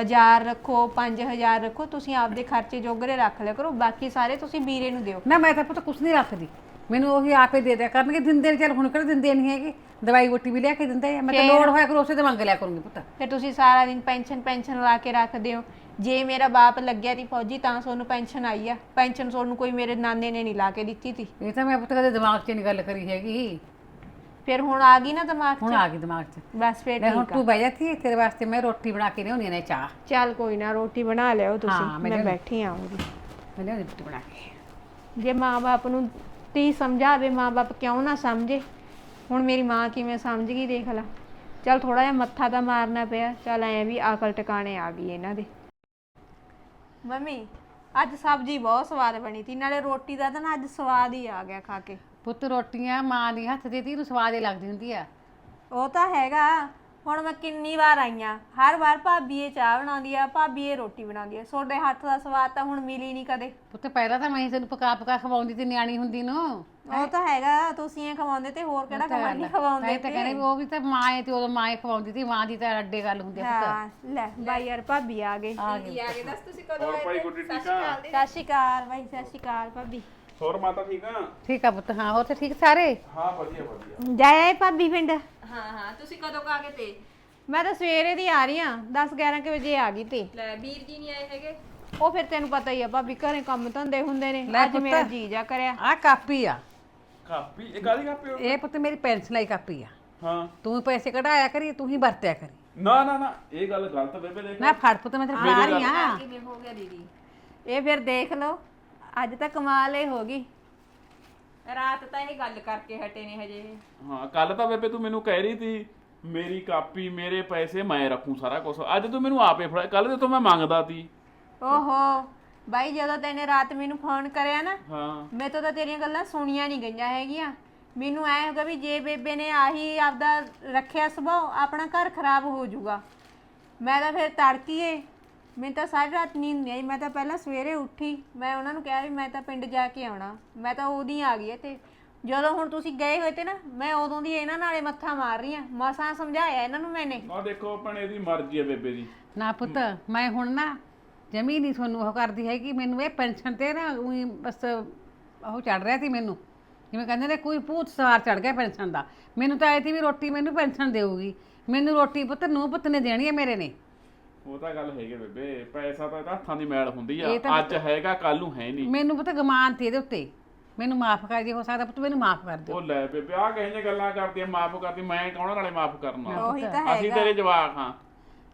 ਹਜ਼ਾਰ ਰੱਖੋ 5000 ਰੱਖੋ ਤੁਸੀਂ ਆਪਦੇ ਖਰਚੇ ਜੋਗਰੇ ਰੱਖ ਲਿਆ ਕਰੋ ਬਾਕੀ ਸਾਰੇ ਤੁਸੀਂ ਵੀਰੇ ਨੂੰ ਦਿਓ। ਨਾ ਮੈਂ ਤਾਂ ਪੁੱਤ ਕੁਛ ਨਹੀਂ ਰੱਖਦੀ। ਮੈਨੂੰ ਉਹੀ ਆਪੇ ਦੇ ਦਿਆ ਕਰਨਗੇ ਦਿੰਦੇ ਨੇ ਚੱਲ ਹੁਣ ਕਿਹੜੇ ਦਿੰਦੇ ਨਹੀਂ ਹੈਗੇ? ਦਵਾਈ ਬੋਟੀ ਵੀ ਲਿਆ ਕੇ ਦਿੰਦੇ ਆ। ਮੈਂ ਤਾਂ ਲੋੜ ਹੋਇਆ ਕਰ ਉਸੇ ਤੇ ਮੰਗ ਲਿਆ ਕਰੂੰਗੀ ਪੁੱਤ। ਫਿਰ ਤੁਸੀਂ ਸਾਰਾ ਦਿਨ ਪੈਨਸ਼ਨ ਪੈਨਸ਼ਨ ਲਾ ਕੇ ਰੱਖਦੇ ਹੋ। ਜੇ ਮੇਰਾ ਬਾਪ ਲੱਗਿਆ ਤੀ ਫੌਜੀ ਤਾਂ ਤੁਹਾਨੂੰ ਪੈਨਸ਼ਨ ਆਈ ਆ। ਪੈਨਸ਼ਨ ਤੁਹਾਨੂੰ ਕੋਈ ਮੇਰੇ ਨਾਨੇ ਨੇ ਨਹੀਂ ਲਾ ਕੇ ਦਿੱਤੀ ਤੀ। ਇਹ ਤਾਂ ਮੈਂ ਪੁੱਤ ਕਦੇ ਦਿਮਾਗ 'ਚ ਨਹੀਂ ਗੱਲ ਕਰੀ ਹੈਗੀ। ਫਿਰ ਹੁਣ ਆ ਗਈ ਨਾ ਦਿਮਾਗ 'ਚ? ਹੁਣ ਆ ਗਈ ਦਿਮਾਗ 'ਚ। ਬਸ ਫਿਰ ਲੈ ਹੁਣ ਠੀਕ ਆ। ਤੂੰ ਬਹਿ ਜਾਤੀ ਤੇਰੇ ਵਾਸਤੇ ਮੈਂ ਰੋਟੀ ਬਣਾ ਕੇ ਲਿਆਉਣੀ ਨੇ ਚਾਹ। ਚੱਲ ਕੋਈ ਨਾ ਰੋਟੀ ਬਣਾ ਲਿਓ ਹਾਂ, ਤੁਸੀਂ ਮੈਂ ਮੈਂ ਲਿਆਉਂਦੀ। ਬੈਠੀ ਆਉਂਗੀ ਮੈਂ ਲਿਆਉਂਦੀ ਰੋਟੀ ਬਣਾ ਕੇ। ਜੇ ਮਾਂ-ਬਾਪ ਨੂੰ ਤੀ ਸਮਝਾਵੇ ਮਾਂ-ਬਾਪ ਕਿਉਂ ਨਾ ਸਮਝੇ? ਹੁਣ ਮੇਰੀ ਮਾਂ ਕਿਵੇਂ ਸਮਝ ਗਈ ਦੇਖ ਲੈ। ਚਲ ਥੋੜਾ ਜਿਹਾ ਮੱਥਾ ਤਾਂ ਮਾਰਨਾ ਪਿਆ। ਚਲ ਐ ਵੀ ਅਕਲ ਟਿਕਾਣੇ ਆ ਗਈ ਇਹਨਾਂ ਦੇ। ਮੰਮੀ ਅੱਜ ਸਬਜ਼ੀ ਬਹੁਤ ਸਵਾਦ ਬਣੀ ਤੀ ਨਾਲੇ ਰੋਟੀ ਦਾ ਤਾਂ ਨਾ ਅੱਜ ਸਵਾਦ ਹੀ ਆ ਗਿਆ ਖਾ ਕੇ। ਪੁੱਤ ਰੋਟੀਆਂ ਮਾਂ ਦੀ ਹੱਥ ਦੀ ਤੀ ਨੂੰ ਸਵਾਦ ਹੀ ਲੱਗਦੀ ਹੁੰਦੀ ਆ। ਉਹ ਤਾਂ ਹੈਗਾ। ਹੁਣ ਮੈਂ ਕਿੰਨੀ ਵਾਰ ਆਈਆਂ ਹਰ ਵਾਰ ਭਾਬੀ ਇਹ ਚਾਹ ਬਣਾਉਂਦੀ ਆ ਭਾਬੀ ਇਹ ਰੋਟੀ ਬਣਾਉਂਦੀ ਆ। ਤੁਹਾਡੇ ਹੱਥ ਦਾ ਸਵਾਦ ਤਾਂ ਹੁਣ ਮਿਲੀ ਨਹੀਂ ਕਦੇ। ਪੁੱਤ ਪਹਿਲਾਂ ਤਾਂ ਮੈਂ ਤੈਨੂੰ ਪਕਾ ਪਕਾ ਖਵਾਉਂਦੀ ਤੇ ਨਿਆਣੀ ਹੁੰਦੀ ਨੂੰ। ਉਹ ਤਾਂ ਹੈਗਾ ਤੁਸੀਂ ਇਹ ਖਵਾਉਂਦੇ ਤੇ ਹੋਰ ਕਿਹੜਾ ਕਮਾਂਡੀ ਖਵਾਉਂਦੇ? ਮੈਂ ਤਾਂ ਕਹਿੰਦੀ ਵੀ ਉਹ ਵੀ ਤਾਂ ਮਾਂ ਹੈ ਤੇ ਉਦੋਂ ਮਾਂ ਹੀ ਖਵਾਉਂਦੀ ਸੀ ਮਾਂ ਦੀ ਤਾਂ ਅੱਡੇ ਗੱਲ ਹੁੰਦੀ ਆ ਪੁੱਤ। ਹਾਂ ਲੈ ਬਾਈ ਯਾਰ ਭਾਬੀ ਆ ਗਏ ਆ ਗਈ? ਹੋਰ ਭਾਈ ਗੁੱਡੀ ਠੀਕ ਆ? ਸਤਿ ਸ਼੍ਰੀ ਅਕਾਲ ਬਾਈ ਸਤਿ ਸ਼੍ਰੀ ਅਕਾਲ ਭਾਬੀ। ਹੋਰ ਮਾਤਾ ਠੀਕ ਆ? ਠੀਕ ਆ ਪੁੱਤ ਹਾਂ ਹੋਰ ਤੇ ਠੀਕ ਸਾਰੇ? ਹਾਂ ਵਧੀਆ ਵਧੀਆ। ਜਾਏ ਭਾਬੀ ਪਿੰਡ? ਹਾਂ ਹਾਂ ਤੁਸੀਂ ਕਦੋਂ ਕਾ ਕੇ ਤੇ? ਮੈਂ ਤਾਂ ਸਵੇਰੇ ਦੀ ਆ ਰਹੀ ਆ 10 11 ਕੁ ਵਜੇ ਆ ਗਈ ਤੇ। ਲੈ ਵੀਰ ਜੀ ਨਹੀਂ ਆਏ ਹੈਗੇ? ਉਹ ਫਿਰ ਤੈਨੂੰ ਪਤਾ ਹੀ ਆ ਭਾਬੀ ਘਰੇ ਕੰਮ ਧੰਦੇ ਹੁੰਦੇ ਨੇ। ਲੈ ਅੱਜ ਪੁੱਤ। ਮੇਰਾ ਜੀ ਜਾ ਕਰਿਆ। ਆ ਕਾਪੀ ਆ। ਕਾਪੀ? ਇਹ ਕਾਦੀ ਕਾਪੀ ਹੋ? ਇਹ ਪੁੱਤ ਮੇਰੀ ਪੈਨਸ਼ਨ ਵਾਲੀ ਕਾਪੀ ਆ। ਹਾਂ। ਤੂੰ ਪੈਸੇ ਕਢਾਇਆ ਕਰੀ ਤੂੰ ਹੀ ਵਰਤਿਆ ਕਰੀ। ਨਾ ਨਾ ਨਾ ਇਹ ਗੱਲ ਗਲਤ ਬੇਬੇ ਦੇਖ। ਨਾ ਫੜ ਪੁੱਤ ਮੈਂ ਤੇਰੇ ਫੜਾ ਰਹੀ ਆ। ਕਿਵੇਂ ਹੋ ਗਿਆ ਦੀਦੀ? ਇਹ ਫਿਰ ਦੇਖ ਲਓ। ਅੱਜ ਤਾਂ ਕਮਾਲ ਹੀ ਹੋ ਗਈ। ਰਾਤ ਤਾਂ ਇਹ ਗੱਲ ਕਰਕੇ ਹਟੇ ਨੇ ਹਜੇ। ਹਾਂ ਕੱਲ ਤਾਂ ਬੇਬੇ ਤੂੰ ਮੈਨੂੰ ਕਹਿ ਰਹੀ ਸੀ ਮੇਰੀ ਕਾਪੀ ਮੇਰੇ ਪੈਸੇ ਮੈਂ ਰੱਖੂ ਸਾਰਾ ਕੁਝ ਅੱਜ ਤੂੰ ਮੈਨੂੰ ਆਪੇ ਫੜਾ ਕੱਲ ਤੇ ਤੋਂ ਮੈਂ ਮੰਗਦਾ ਸੀ। ਓਹੋ ਬਾਈ ਜਦੋਂ ਤੈਨੇ ਰਾਤ ਮੈਨੂੰ ਫੋਨ ਕਰਿਆ ਨਾ ਹਾਂ। ਮੈਂ ਤਾਂ ਤੇਰੀਆਂ ਗੱਲਾਂ ਸੁਣੀਆਂ ਨਹੀਂ ਗਈਆਂ ਹੈਗੀਆਂ। ਮੈਨੂੰ ਐ ਹੋਗਾ ਵੀ ਜੇ ਬੇਬੇ ਨੇ ਆਹੀ ਆਪਦਾ ਰੱਖਿਆ ਸੁਭਾਅ ਆਪਣਾ ਘਰ ਖਰਾਬ ਹੋ ਜਾਊਗਾ। ਮੈਂ ਤਾਂ ਫਿਰ ਤੜਕੀਏ ਮੈਨੂੰ ਤਾਂ ਸਾਰੀ ਰਾਤ ਨੀਂਦ ਨਹੀਂ ਆਈ। ਮੈਂ ਤਾਂ ਪਹਿਲਾਂ ਸਵੇਰੇ ਉੱਠੀ। ਮੈਂ ਉਹਨਾਂ ਨੂੰ ਕਿਹਾ ਵੀ ਮੈਂ ਤਾਂ ਪਿੰਡ ਜਾ ਕੇ ਆਉਣਾ। ਮੈਂ ਤਾਂ ਉਦੋਂ ਹੀ ਆ ਗਈ ਤੇ ਜਦੋਂ ਹੁਣ ਤੁਸੀਂ ਗਏ ਹੋਏ ਤੇ ਨਾ ਮੈਂ ਉਦੋਂ ਦੀ ਇਹਨਾਂ ਨਾਲੇ ਮੱਥਾ ਮਾਰ ਰਹੀ ਆ ਮਸਾਂ ਸਮਝਾਇਆ ਇਹਨਾਂ ਨੂੰ ਮੈਨੇ। ਆ ਦੇਖੋ ਆਪਣੇ ਦੀ ਮਰਜ਼ੀ ਹੈ ਬੇਬੇ ਦੀ ਨਾ ਪੁੱਤ ਮੈਂ ਹੁਣ ਨਾ ਜਮੀ ਨਹੀਂ ਤੁਹਾਨੂੰ ਉਹ ਕਰਦੀ ਹੈਗੀ। ਮੈਨੂੰ ਇਹ ਪੈਨਸ਼ਨ ਤੇ ਨਾ ਉਹੀ ਬਸ ਉਹ ਚੜ ਰਿਹਾ ਸੀ ਮੈਨੂੰ। ਜਿਵੇਂ ਕਹਿੰਦੇ ਨੇ ਕੋਈ ਭੂਤ ਸਵਾਰ ਚੜ ਗਿਆ ਪੈਨਸ਼ਨ ਦਾ। ਮੈਨੂੰ ਤਾਂ ਆਈ ਸੀ ਵੀ ਰੋਟੀ ਮੈਨੂੰ ਪੈਨਸ਼ਨ ਦੇਊਗੀ। ਮੈਨੂੰ ਰੋਟੀ ਪੁੱਤ ਨੂੰ ਪੁੱਤ ਨੇ ਦੇਣੀ ਹੈ ਮੇਰੇ ਨੇ। ਉਹ ਤਾਂ ਗੱਲ ਹੈਗੀ ਬੇਬੇ ਪੈਸਾ ਤਾਂ ਇਹਦਾ ਹੱਥਾਂ ਦੀ ਮੈਲ ਹੁੰਦੀ ਆ ਇਹ ਤਾਂ ਅੱਜ ਹੈਗਾ ਕੱਲ ਨੂੰ ਹੈ ਨਹੀਂ। ਮੈਨੂੰ ਪੁੱਤ ਗਮਾਨ ਤੇ ਇਹਦੇ ਉੱਤੇ। ਮੈਨੂੰ ਮਾਫ ਕਰ ਜੇ ਹੋ ਸਕਦਾ ਪੁੱਤ ਮੈਨੂੰ ਮਾਫ ਕਰ ਦਿਓ। ਉਹ ਲੈ ਬੇਬੇ ਆ ਕਹੇ ਗੱਲਾਂ ਕਰਦੀ ਆ ਮਾਫ ਕਰਦੀ ਮੈਂ ਕੌਣ ਨਾਲੇ ਮਾਫ ਕਰਨਾ ਉਹੀ ਤਾਂ ਅਸੀਂ ਹੈਗਾ। ਤੇਰੇ ਜਵਾਕ ਹਾਂ।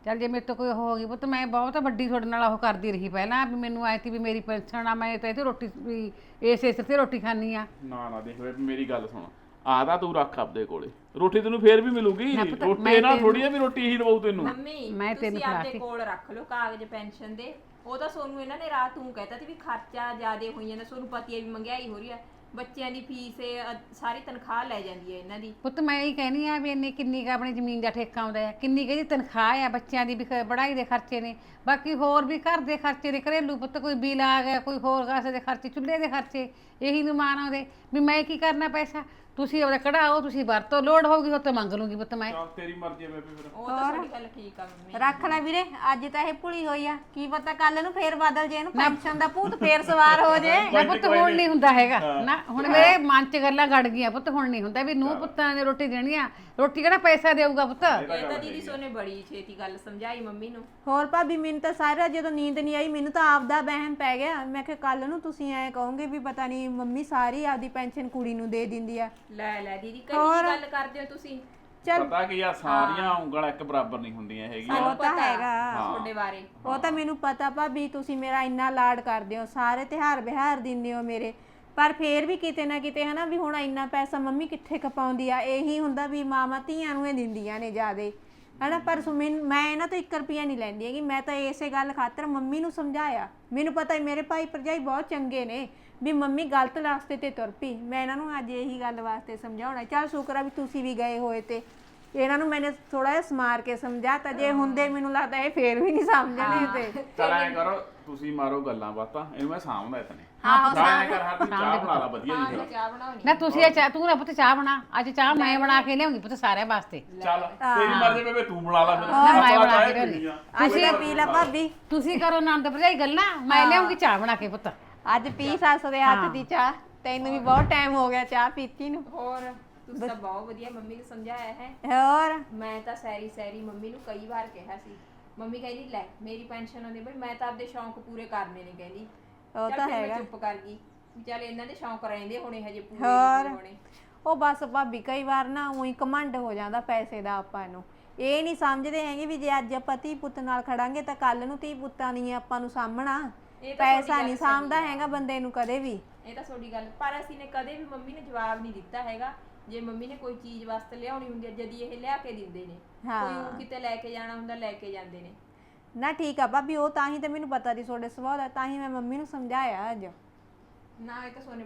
ਚੱਲ ਜੇ ਮੇਰੇ ਤੋਂ ਕੋਈ ਹੋ ਗਈ ਪੁੱਤ ਮੈਂ ਬਹੁਤ ਵੱਡੀ ਤੁਹਾਡੇ ਨਾਲ ਉਹ ਕਰਦੀ ਰਹੀ ਪਹਿਲਾਂ ਵੀ ਮੈਨੂੰ ਆਈ ਸੀ ਵੀ ਮੇਰੀ ਪੈਨਸ਼ਨ ਆ ਮੈਂ ਤਾਂ ਇਹਦੇ ਰੋਟੀ ਵੀ ਇਸ ਇਸ ਤੇ ਰੋਟੀ ਖਾਣੀ ਆ। ਨਾ ਨਾ ਦੇਖ ਬੇਬੇ ਮੇਰੀ ਗੱਲ ਸੁਣ। ਆਦਾ ਤੂੰ ਰੱਖ ਆਪਦੇ ਕੋਲੇ। ਰੋਟੀ ਤੈਨੂੰ ਫੇਰ ਵੀ ਮਿਲੂਗੀ। ਪੁੱਤ, ਰੋਟੀ ਮੈਂ ਤੈਨੂੰ- ਥੋੜੀ ਆ ਵੀ ਰੋਟੀ ਹੀ ਦਵਾਉ ਤੈਨੂੰ। ਮੰਮੀ ਮੈਂ ਤੈਨੂੰ ਤੁਸੀਂ ਫੜਾ ਆਪਦੇ ਕੇ- ਕੋਲ ਰੱਖ ਲਓ ਕਾਗਜ਼ ਪੈਨਸ਼ਨ ਦੇ। ਉਹ ਤਾਂ ਸੋਨੂੰ ਇਹਨਾਂ ਨੇ ਰਾਤ ਨੂੰ ਕਹਿਤਾ ਸੀ ਵੀ ਖਰਚਾ ਜ਼ਿਆਦੇ ਹੋਈ ਜਾਂਦਾ। ਸੋਨੂੰ ਪਤੀ ਹੈ ਵੀ ਮਹਿੰਗਾਈ ਹੋ ਰਹੀ ਹੈ ਬੱਚਿਆਂ ਦੀ ਫੀਸ ਇਹ, ਅ, ਸਾਰੀ ਤਨਖਾਹ ਲੈ ਜਾਂਦੀ ਹੈ ਇਹਨਾਂ ਦੀ। ਪੁੱਤ ਮੈਂ ਇਹ ਕਹਿਨੀ ਆ ਵੀ ਇੰਨੀ ਕਿੰਨੀ ਕੁ ਆਪਣੀ ਜ਼ਮੀਨ ਦਾ ਠੇਕਾ ਆਉਂਦਾ ਹੈ। ਕਿੰਨੀ ਕੁ ਇਹਦੀ ਤਨਖਾਹ ਆ ਬੱਚਿਆਂ ਦੀ ਵੀ ਖ- ਪੜ੍ਹਾਈ ਦੇ ਖਰਚੇ ਨੇ। ਬਾਕੀ ਹੋਰ ਵੀ ਘਰ ਦੇ ਖਰਚੇ ਨੇ ਘਰੇਲੂ ਪੁੱਤ ਕੋਈ ਬਿੱਲ ਆ ਗਿਆ ਕੋਈ ਹੋਰ ਕਾਸੇ ਦੇ ਖਰਚੇ ਚੁੱਲ੍ਹੇ ਦੇ ਖਰਚੇ ਇਹੀ ਨੂੰ ਮਾਣ ਆਉਂਦੇ। ਵੀ ਮੈਂ ਕੀ ਕਰਨਾ ਪੈਸਾ? ਤੁਸੀਂ ਉਹਦਾ ਕਢਾਓ ਤੁਸੀਂ ਵਰਤੋ ਲੋੜ ਹੋਊਗੀ ਉਹ ਤਾਂ ਮੰਗ ਲੂੰਗੀ ਪੁੱਤ ਮੈਂ। ਚੱਲ ਤੇਰੀ ਮਰਜ਼ੀ ਹੈ ਬੇਬੇ ਫਿਰ। ਉਹ ਤਾਂ ਤੁਹਾਡੀ ਗੱਲ ਠੀਕ ਆ ਮੰਮੀ। ਰੱਖ ਲੈ ਵੀਰੇ ਅੱਜ ਤਾਂ ਇਹ ਭੁਲੀ ਹੋਈ ਆ। ਕੀ ਪਤਾ ਕੱਲ ਨੂੰ ਫੇਰ ਬਦਲ ਜੇ ਇਹਨੂੰ ਪੈਨਸ਼ਨ ਦਾ ਭੂਤ ਫੇਰ ਸਵਾਰ ਹੋ ਜੇ। ਨਾ ਪੁੱਤ ਹੁਣ ਨਹੀਂ। ਹੁੰਦਾ ਹੈਗਾ। ਨਾ ਹੁਣ ਮੇਰੇ ਮਨ 'ਚ ਗੱਲਾਂ ਗੜ ਗਈਆਂ ਪੁੱਤ ਹੁਣ ਨਹੀਂ ਹੁੰਦਾ ਵੀ ਨੂੰ ਪੁੱਤਾਂ ਨੇ ਰੋਟੀ ਦੇਣੀ ਆ ਰੋਟੀ ਕਿਹੜਾ ਪੈਸਾ ਦੇਊਗਾ ਪੁੱਤ? ਇਹ ਤਾਂ ਦੀਦੀ ਸੋਨੇ ਬੜੀ ਛੇਤੀ ਗੱਲ ਸਮਝਾਈ ਮੰਮੀ ਨੂੰ। ਹੋਰ ਭਾਬੀ ਮੈਨੂੰ ਤਾਂ ਸਾਰਾ ਜਦੋਂ ਨੀਂਦ ਨਹੀਂ ਆਈ ਮੈਨੂੰ ਤਾਂ ਆਪਦਾ ਵਹਿਮ ਪੈ ਗਿਆ। ਮੈਂ ਕਿਹਾ ਕੱਲ ਨੂੰ ਤੁਸੀਂ ਐ ਕਹੋਗੇ ਵੀ ਪਤਾ ਨਹੀਂ ਮੰਮੀ ਸਾਰੀ ਆਪਦੀ ਪੈਨਸ਼ਨ ਕੁੜੀ ਨੂੰ ਦੇ ਦਿੰਦੀ ਆ। ਲੈ ਲੈ ਦੀਦੀ ਕਈ ਗੱਲ ਕਰਦੇ ਹੋ ਤੁਸੀਂ? ਚੱਲ। ਪਤਾ ਕੀ ਆ ਸਾਰੀਆਂ ਉਂਗਲਾਂ ਇੱਕ ਬਰਾਬਰ ਨਹੀਂ ਹੁੰਦੀਆਂ ਹੈਗੀਆਂ। ਉਹ ਤਾਂ ਹੈਗਾ। ਤੁਹਾਡੇ ਬਾਰੇ। ਉਹ ਤਾਂ ਮੈਨੂੰ ਪਤਾ ਭਾਬੀ ਤੁਸੀਂ ਮੇਰਾ ਇੰਨਾ ਲਾਡ ਕਰਦੇ ਹੋ। ਸਾਰੇ ਤਿਹਾਰ ਬਿਹਾਰ ਦਿੰਦੇ ਹੋ ਮੇਰੇ। ਪਰ ਫੇਰ ਵੀ ਕਿਤੇ ਨਾ ਕਿਤੇ ਹਨਾ ਵੀ ਹੁਣ ਇੰਨਾ ਪੈਸਾ ਮੰਮੀ ਕਿੱਥੇ ਕਪਾਉਂਦੀ ਆ? ਇਹੀ ਹੁੰਦਾ ਵੀ ਮਾਮਾ ਧੀਆਂ ਨੂੰ ਇਹ ਦਿੰਦੀਆਂ ਨੇ ਜਿਆਦੇ। ਹਨਾ ਪਰ ਸੁ- ਮੈਨ- ਮੈਂ ਇਹਨਾਂ ਤੋਂ 1 ਰੁਪਿਆ ਨਹੀਂ ਲੈਂਦੀ ਹੈਗੀ। ਮੈਂ ਤਾਂ ਇਸੇ ਗੱਲ ਖਾਤਰ ਮੰਮੀ ਨੂੰ ਸਮਝਾਇਆ। ਮੈਨੂੰ ਪਤਾ ਹੈ ਮੇਰੇ ਭਾਈ ਭਰਜਾਈ ਬਹੁਤ ਚੰਗੇ ਨੇ। ਵੀ ਮੰਮੀ ਗਲਤ ਰਸਤੇ ਤੇ ਤੁਰ ਪਈ। ਮੈਂ ਇਹਨਾਂ ਨੂੰ ਅੱਜ ਇਹੀ ਗੱਲ ਵਾਸਤੇ ਸਮਝਾਉਣਾ। ਚੱਲ ਸ਼ੁਕਰ ਆ ਵੀ ਤੁਸੀਂ ਵੀ ਗਏ ਹੋਏ ਤੇ। ਇਹਨਾਂ ਨੂੰ ਮੈਨੇ ਥੋੜਾ ਜਿਹਾ ਸਮਾਰ ਕੇ ਸਮਝਾਤਾ। ਜੇ ਹੁੰਦੇ ਮੈਨੂੰ ਲੱਗਦਾ ਇਹ ਫੇਰ ਵੀ ਨਹੀਂ ਸਮਝਣੇ ਤੇ। ਚਲ ਐ ਕਰੋ ਤੁਸੀਂ ਮਾਰੋ ਗੱਲਾਂ ਬਾਤਾਂ। ਇਹਨੂੰ ਮੈਂ ਸਾਂਭਦਾ ਇਤਨੇ। ਕਰ ਹਾਂ ਤੂੰ ਚਾਹ ਬਣਾ ਲਾ ਵਧੀਆ ਜੀ ਫਿਰ। ਚਾਹ ਬਣਾਉਣੀ ਨਾ ਤੁਸੀਂ ਇਹ ਚਾਹ ਤੂੰ ਨਾ ਪੁੱਤ ਚਾਹ ਬਣਾ। ਅੱਜ ਚਾਹ ਮੈਂ ਬਣਾ ਕੇ ਲਿਆਉਂਗੀ ਪੁੱਤ ਸਾਰਿਆਂ ਵਾਸਤੇ। ਚੱਲ ਤੇਰੀ ਮਰਜ਼ੀ ਬੇਬੇ ਤੂੰ ਬਣਾ ਲਾ ਫਿਰ। ਨਾ, ਮੈਂ ਬਣਾ ਕੇ। ਆ। ਅੱਜ ਪੀ ਲਾ ਭਾਬੀ। ਤੁਸੀਂ ਕਰੋ ਨੰਦ ਭਰਜਾਈ ਗੱਲਾਂ ਮੈਂ ਲਿਆਉਂਗੀ ਚਾਹ ਬਣਾ ਕੇ ਪੁੱਤ। ਅੱਜ ਪੀ ਸੱਸ ਦੇ ਹੱਥ ਦੀ ਚਾਹ। ਤੈਨੂੰ ਵੀ ਬਹੁਤ ਟਾਈਮ ਹੋ ਗਿਆ ਚਾਹ ਪੀਤੀ ਨੂੰ। ਹੋਰ ਤੁਸੀਂ ਤਾਂ ਬਹੁਤ ਵਧੀਆ ਮੰਮੀ ਨੂੰ ਸਮਝਾਇਆ ਹੈ। ਹੋਰ? ਮੈਂ ਤਾਂ ਸੈਰੀ ਸੈਰੀ ਮੰਮੀ ਨੂੰ ਕਈ ਵਾਰ ਕਿਹਾ ਸੀ। ਮੰਮੀ ਕਹਿੰਦੀ ਲੈ ਮੇਰੀ ਪੈਨਸ਼ਨ ਆਉਂਦੀ ਬਈ ਮੈਂ ਤਾਂ ਆਪਦੇ ਸ਼ੌਂਕ ਪੂਰੇ ਕਰਨੇ ਨੇ ਕਹਿੰਦੀ। ਉਹ ਚੱਲ ਤਾਂ ਫਿਰ ਮੈਂ ਹੈਗਾ। ਚੁੱਪ ਕਰ ਗਈ। ਵੀ ਚੱਲ ਇਹਨਾਂ ਦੇ ਸ਼ੌਂਕ ਰਹਿੰਦੇ ਹੋਣੇ ਹਜੇ ਪੂਰੇ ਹੋਰ? ਨਹੀਂ ਹੋਣੇ। ਉਹ ਬਸ ਭਾਬੀ ਕਈ ਵਾਰ ਨਾ ਉਹੀ ਕਮੰਡ ਹੋ ਜਾਂਦਾ ਪੈਸੇ ਦਾ ਆਪਾਂ ਨੂੰ। ਇਹ ਨਹੀਂ ਸਮਝਦੇ ਹੈਗੇ ਵੀ ਜੇ ਅੱਜ ਆਪਾਂ ਧੀ ਪੁੱਤ ਨਾਲ ਖੜਾਂਗੇ ਤਾਂ ਕੱਲ ਨੂੰ ਧੀ ਪੁੱਤਾਂ ਨਹੀਂ ਆਪਾਂ ਨੂੰ ਸਾਹਮਣਾ। ਇਹ ਤਾਂ ਤੁਹਾਡੀ ਪੈਸਾ ਗੱਲ ਨਹੀਂ ਸਹੀ ਸਾਂਭਦਾ। ਹੈਗਾ ਬੰਦੇ ਨੂੰ ਕਦੇ ਵੀ। ਇਹ ਤਾਂ ਤੁਹਾਡੀ ਗੱਲ ਪਰ ਅਸੀਂ ਨੇ ਕਦੇ ਵੀ ਮੰਮੀ ਨੂੰ ਜਵਾਬ ਨਹੀਂ ਦਿੱਤਾ ਹੈਗਾ। ਜੇ ਮੰਮੀ ਨੇ ਕੋਈ ਚੀਜ਼ ਵਾਸਤੇ ਲਿਆਉਣੀ ਹੁੰਦੀ ਹੈ ਜਦੀ ਇਹ ਲਿਆ ਕੇ ਦਿੰਦੇ ਨੇ। ਹਾਂ। ਕੋਈ ਊਂ ਕਿਤੇ ਲੈ ਕੇ ਜਾਣਾ ਹੁੰਦਾ ਲੈ ਕੇ ਜਾਂਦੇ ਨੇ। ਨਾ ਠੀਕ ਆ ਭਾਬੀ ਉਹ ਤਾਂ ਹੀ ਤਾਂ ਮੈਨੂੰ ਪਤਾ ਸੀ ਤੁਹਾਡੇ ਸੁਭਾਅ ਦਾ ਤਾਂ ਹੀ ਮੈਂ ਮੰਮੀ ਨੂੰ ਸਮਝਾਇਆ ਅੱਜ। ਨਾ ਇਹ ਤਾਂ ਸੋਨੇ